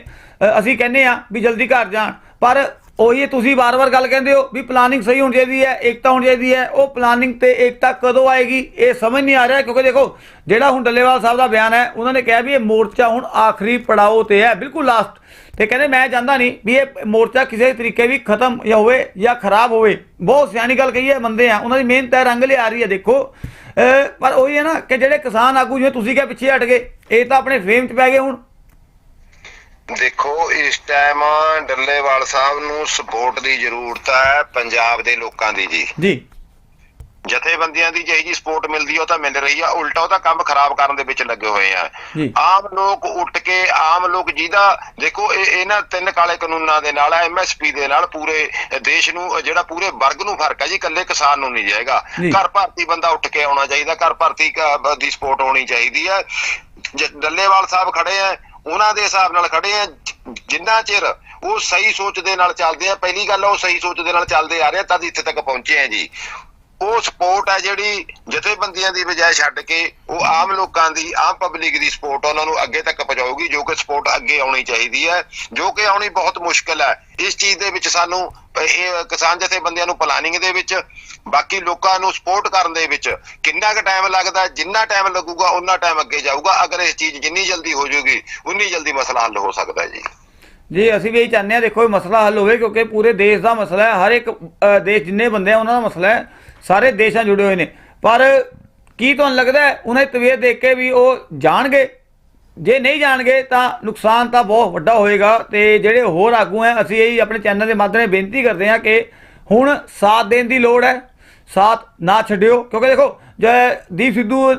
ਅਸੀਂ ਕਹਿੰਦੇ ਆ ਵੀ ਜਲਦੀ ਘਰ ਜਾਣ। ਪਰ ਉਹੀ ਤੁਸੀਂ ਵਾਰ-ਵਾਰ ਗੱਲ ਕਹਿੰਦੇ ਹੋ ਵੀ ਪਲਾਨਿੰਗ ਸਹੀ ਹੋਣੀ ਚਾਹੀਦੀ ਹੈ, ਏਕਤਾ ਹੋਣੀ ਚਾਹੀਦੀ ਹੈ। ਉਹ ਪਲਾਨਿੰਗ ਤੇ ਏਕਤਾ ਕਦੋਂ ਆਏਗੀ, ਇਹ ਸਮਝ ਨਹੀਂ ਆ ਰਿਹਾ ਕਿਉਂਕਿ ਦੇਖੋ, ਜਿਹੜਾ ਹੁਣ ਡੱਲੇਵਾਲ ਸਾਹਿਬ ਦਾ ਬਿਆਨ ਹੈ, ਉਹਨਾਂ ਨੇ ਕਿਹਾ ਵੀ ਇਹ ਮੋਰਚਾ ਹੁਣ ਆਖਰੀ ਪੜਾਓ ਤੇ ਹੈ, ਬਿਲਕੁਲ ਲਾਸਟ ਤੇ ਕਹਿੰਦੇ ਮੈਂ ਚਾਹੁੰਦਾ ਨਹੀਂ ਵੀ ਇਹ ਮੋਰਚਾ ਕਿਸੇ ਤਰੀਕੇ ਵੀ ਖਤਮ ਜਾਂ ਹੋਵੇ ਜਾਂ ਖਰਾਬ ਹੋਵੇ। ਬਹੁਤ ਸਿਆਣੀ ਗੱਲ ਕਹੀ ਹੈ ਬੰਦੇ ਆ ਉਹਨਾਂ ਦੀ ਮਿਹਨਤ ਹੈ, ਰੰਗ ਲਿਆ ਰਹੀ ਹੈ, ਦੇਖੋ। ਪਰ ਉਹੀ ਹੈ ਨਾ ਕਿ ਜਿਹੜੇ ਕਿਸਾਨ ਆਗੂ ਜਿਵੇਂ ਤੁਸੀਂ ਕਿਹਾ ਪਿੱਛੇ ਹਟ ਗਏ, ਇਹ ਤਾਂ ਆਪਣੇ ਫੇਮ 'ਚ ਪੈ ਗਏ ਹੁਣ। ਦੇਖੋ ਇਸ ਟਾਈਮ ਡੱਲੇਵਾਲ ਸਾਹਿਬ ਨੂੰ ਸਪੋਰਟ ਦੀ ਜ਼ਰੂਰਤ ਹੈ ਪੰਜਾਬ ਦੇ ਲੋਕਾਂ ਦੀ ਜੀ। ਜੀ। ਜਥੇਬੰਦੀਆਂ ਦੀ ਜਿਹੀ ਜੀ ਸਪੋਰਟ ਮਿਲਦੀ ਆ ਉਹ ਤਾਂ ਮਿਲ ਰਹੀ ਆ। ਉਲਟਾ ਉਹ ਤਾਂ ਕੰਮ ਖਰਾਬ ਕਰਨ ਦੇ ਵਿੱਚ ਲੱਗੇ ਹੋਏ ਆ। ਆਮ ਲੋਕ ਉੱਠ ਕੇ ਆਮ ਲੋਕ ਜਿਹਦਾ ਦੇਖੋ ਇਹ ਇਹਨਾਂ ਤਿੰਨ ਕਾਲੇ ਕਾਨੂੰਨਾਂ ਦੇ ਨਾਲ ਐਮਐਸਪੀ ਦੇ ਨਾਲ ਪੂਰੇ ਦੇਸ਼ ਨੂੰ ਜਿਹੜਾ ਪੂਰੇ ਵਰਗ ਨੂੰ ਫ਼ਰਕ ਹੈ ਜੀ ਇਕੱਲੇ ਕਿਸਾਨ ਨੂੰ ਨਹੀਂ ਜਾਏਗਾ। ਘਰ ਭਰਤੀ ਬੰਦਾ ਉੱਠ ਕੇ ਆਉਣਾ ਚਾਹੀਦਾ ਘਰ ਭਰਤੀ ਦੀ ਸਪੋਰਟ ਹੋਣੀ ਚਾਹੀਦੀ ਹੈ ਡੱਲੇਵਾਲ ਸਾਹਿਬ ਖੜੇ ਆ ਉਹਨਾਂ ਦੇ ਹਿਸਾਬ ਨਾਲ ਖੜੇ ਆ ਜਿੰਨਾ ਚਿਰ ਉਹ ਸਹੀ ਸੋਚ ਦੇ ਨਾਲ ਚੱਲਦੇ ਆ, ਪਹਿਲੀ ਗੱਲ ਉਹ ਸਹੀ ਸੋਚ ਦੇ ਨਾਲ ਚੱਲਦੇ ਆ ਰਹੇ ਆ, ਤਦ ਇੱਥੇ ਤੱਕ ਪਹੁੰਚੇ ਆ ਜੀ। ਉਹ ਸਪੋਰਟ ਹੈ ਜਿਹੜੀ ਜਥੇਬੰਦੀਆਂ ਦੀ ਬਜਾਏ ਛੱਡ ਕੇ ਉਹ ਆਮ ਲੋਕਾਂ ਦੀ, ਆਮ ਪਬਲਿਕ ਦੀ ਸਪੋਰਟ ਉਹਨਾਂ ਨੂੰ ਅੱਗੇ ਤੱਕ ਪਹੁੰਚਾਊਗੀ, ਜੋ ਕਿ ਸਪੋਰਟ ਅੱਗੇ ਆਉਣੀ ਚਾਹੀਦੀ ਹੈ, ਜੋ ਕਿ ਆਉਣੀ ਬਹੁਤ ਮੁਸ਼ਕਲ ਹੈ। ਇਸ ਚੀਜ਼ ਦੇ ਵਿੱਚ ਸਾਨੂੰ ਇਹ ਕਿਸਾਨ ਜਥੇਬੰਦੀਆਂ ਨੂੰ ਪਲਾਨਿੰਗ ਦੇ ਵਿੱਚ, ਬਾਕੀ ਲੋਕਾਂ ਨੂੰ ਸਪੋਰਟ ਕਰਨ ਦੇ ਵਿੱਚ ਕਿੰਨਾ ਕੁ ਟਾਈਮ ਲੱਗਦਾ, ਜਿੰਨਾ ਟਾਈਮ ਲੱਗੂਗਾ ਉਨਾ ਟਾਈਮ ਅੱਗੇ ਜਾਊਗਾ। ਅਗਰ ਇਹ ਚੀਜ਼ ਜਿੰਨੀ ਜਲਦੀ ਹੋ ਜਾਊਗੀ ਉਨੀ ਜਲਦੀ ਮਸਲਾ ਹੱਲ ਹੋ ਸਕਦਾ ਹੈ ਜੀ। ਜੀ, ਅਸੀਂ ਵੀ ਇਹੀ ਚਾਹੁੰਦੇ ਹਾਂ, ਦੇਖੋ, ਇਹ ਮਸਲਾ ਹੱਲ ਹੋਵੇ, ਕਿਉਂਕਿ ਪੂਰੇ ਦੇਸ਼ ਦਾ ਮਸਲਾ ਹੈ, ਹਰ ਇੱਕ ਦੇਸ਼ ਜਿੰਨੇ ਬੰਦੇ ਆ, ਉਹਨਾਂ ਦਾ ਮਸਲਾ ਹੈ। ਸਾਰੇ ਦੇਸ਼ਾਂ ਜੁੜੇ ਹੋਏ ਨੇ। ਪਰ ਕੀ ਤੁਹਾਨੂੰ ਲੱਗਦਾ ਉਹਨਾਂ ਦੀ ਤਬੀਅਤ ਦੇਖ ਕੇ ਵੀ ਉਹ ਜਾਣਗੇ? ਜੇ ਨਹੀਂ ਜਾਣਗੇ, ਤਾਂ ਨੁਕਸਾਨ ਤਾਂ ਬਹੁਤ ਵੱਡਾ ਹੋਏਗਾ ਤੇ ਜਿਹੜੇ ਹੋਰ ਆਗੂ ਹੈ, ਅਸੀਂ ਇਹੀ ਆਪਣੇ ਚੈਨਲ ਦੇ ਮਾਧਿਅਮ ਨਾਲ ਬੇਨਤੀ ਕਰਦੇ ਹਾਂ ਕਿ ਹੁਣ ਸਾਥ ਦੇਣ ਦੀ ਲੋੜ ਹੈ। ਸਾਥ ਨਾ ਛੱਡਿਓ, ਕਿਉਂਕਿ ਦੇਖੋ, ਜੇ ਦੀਪ ਸਿੱਧੂ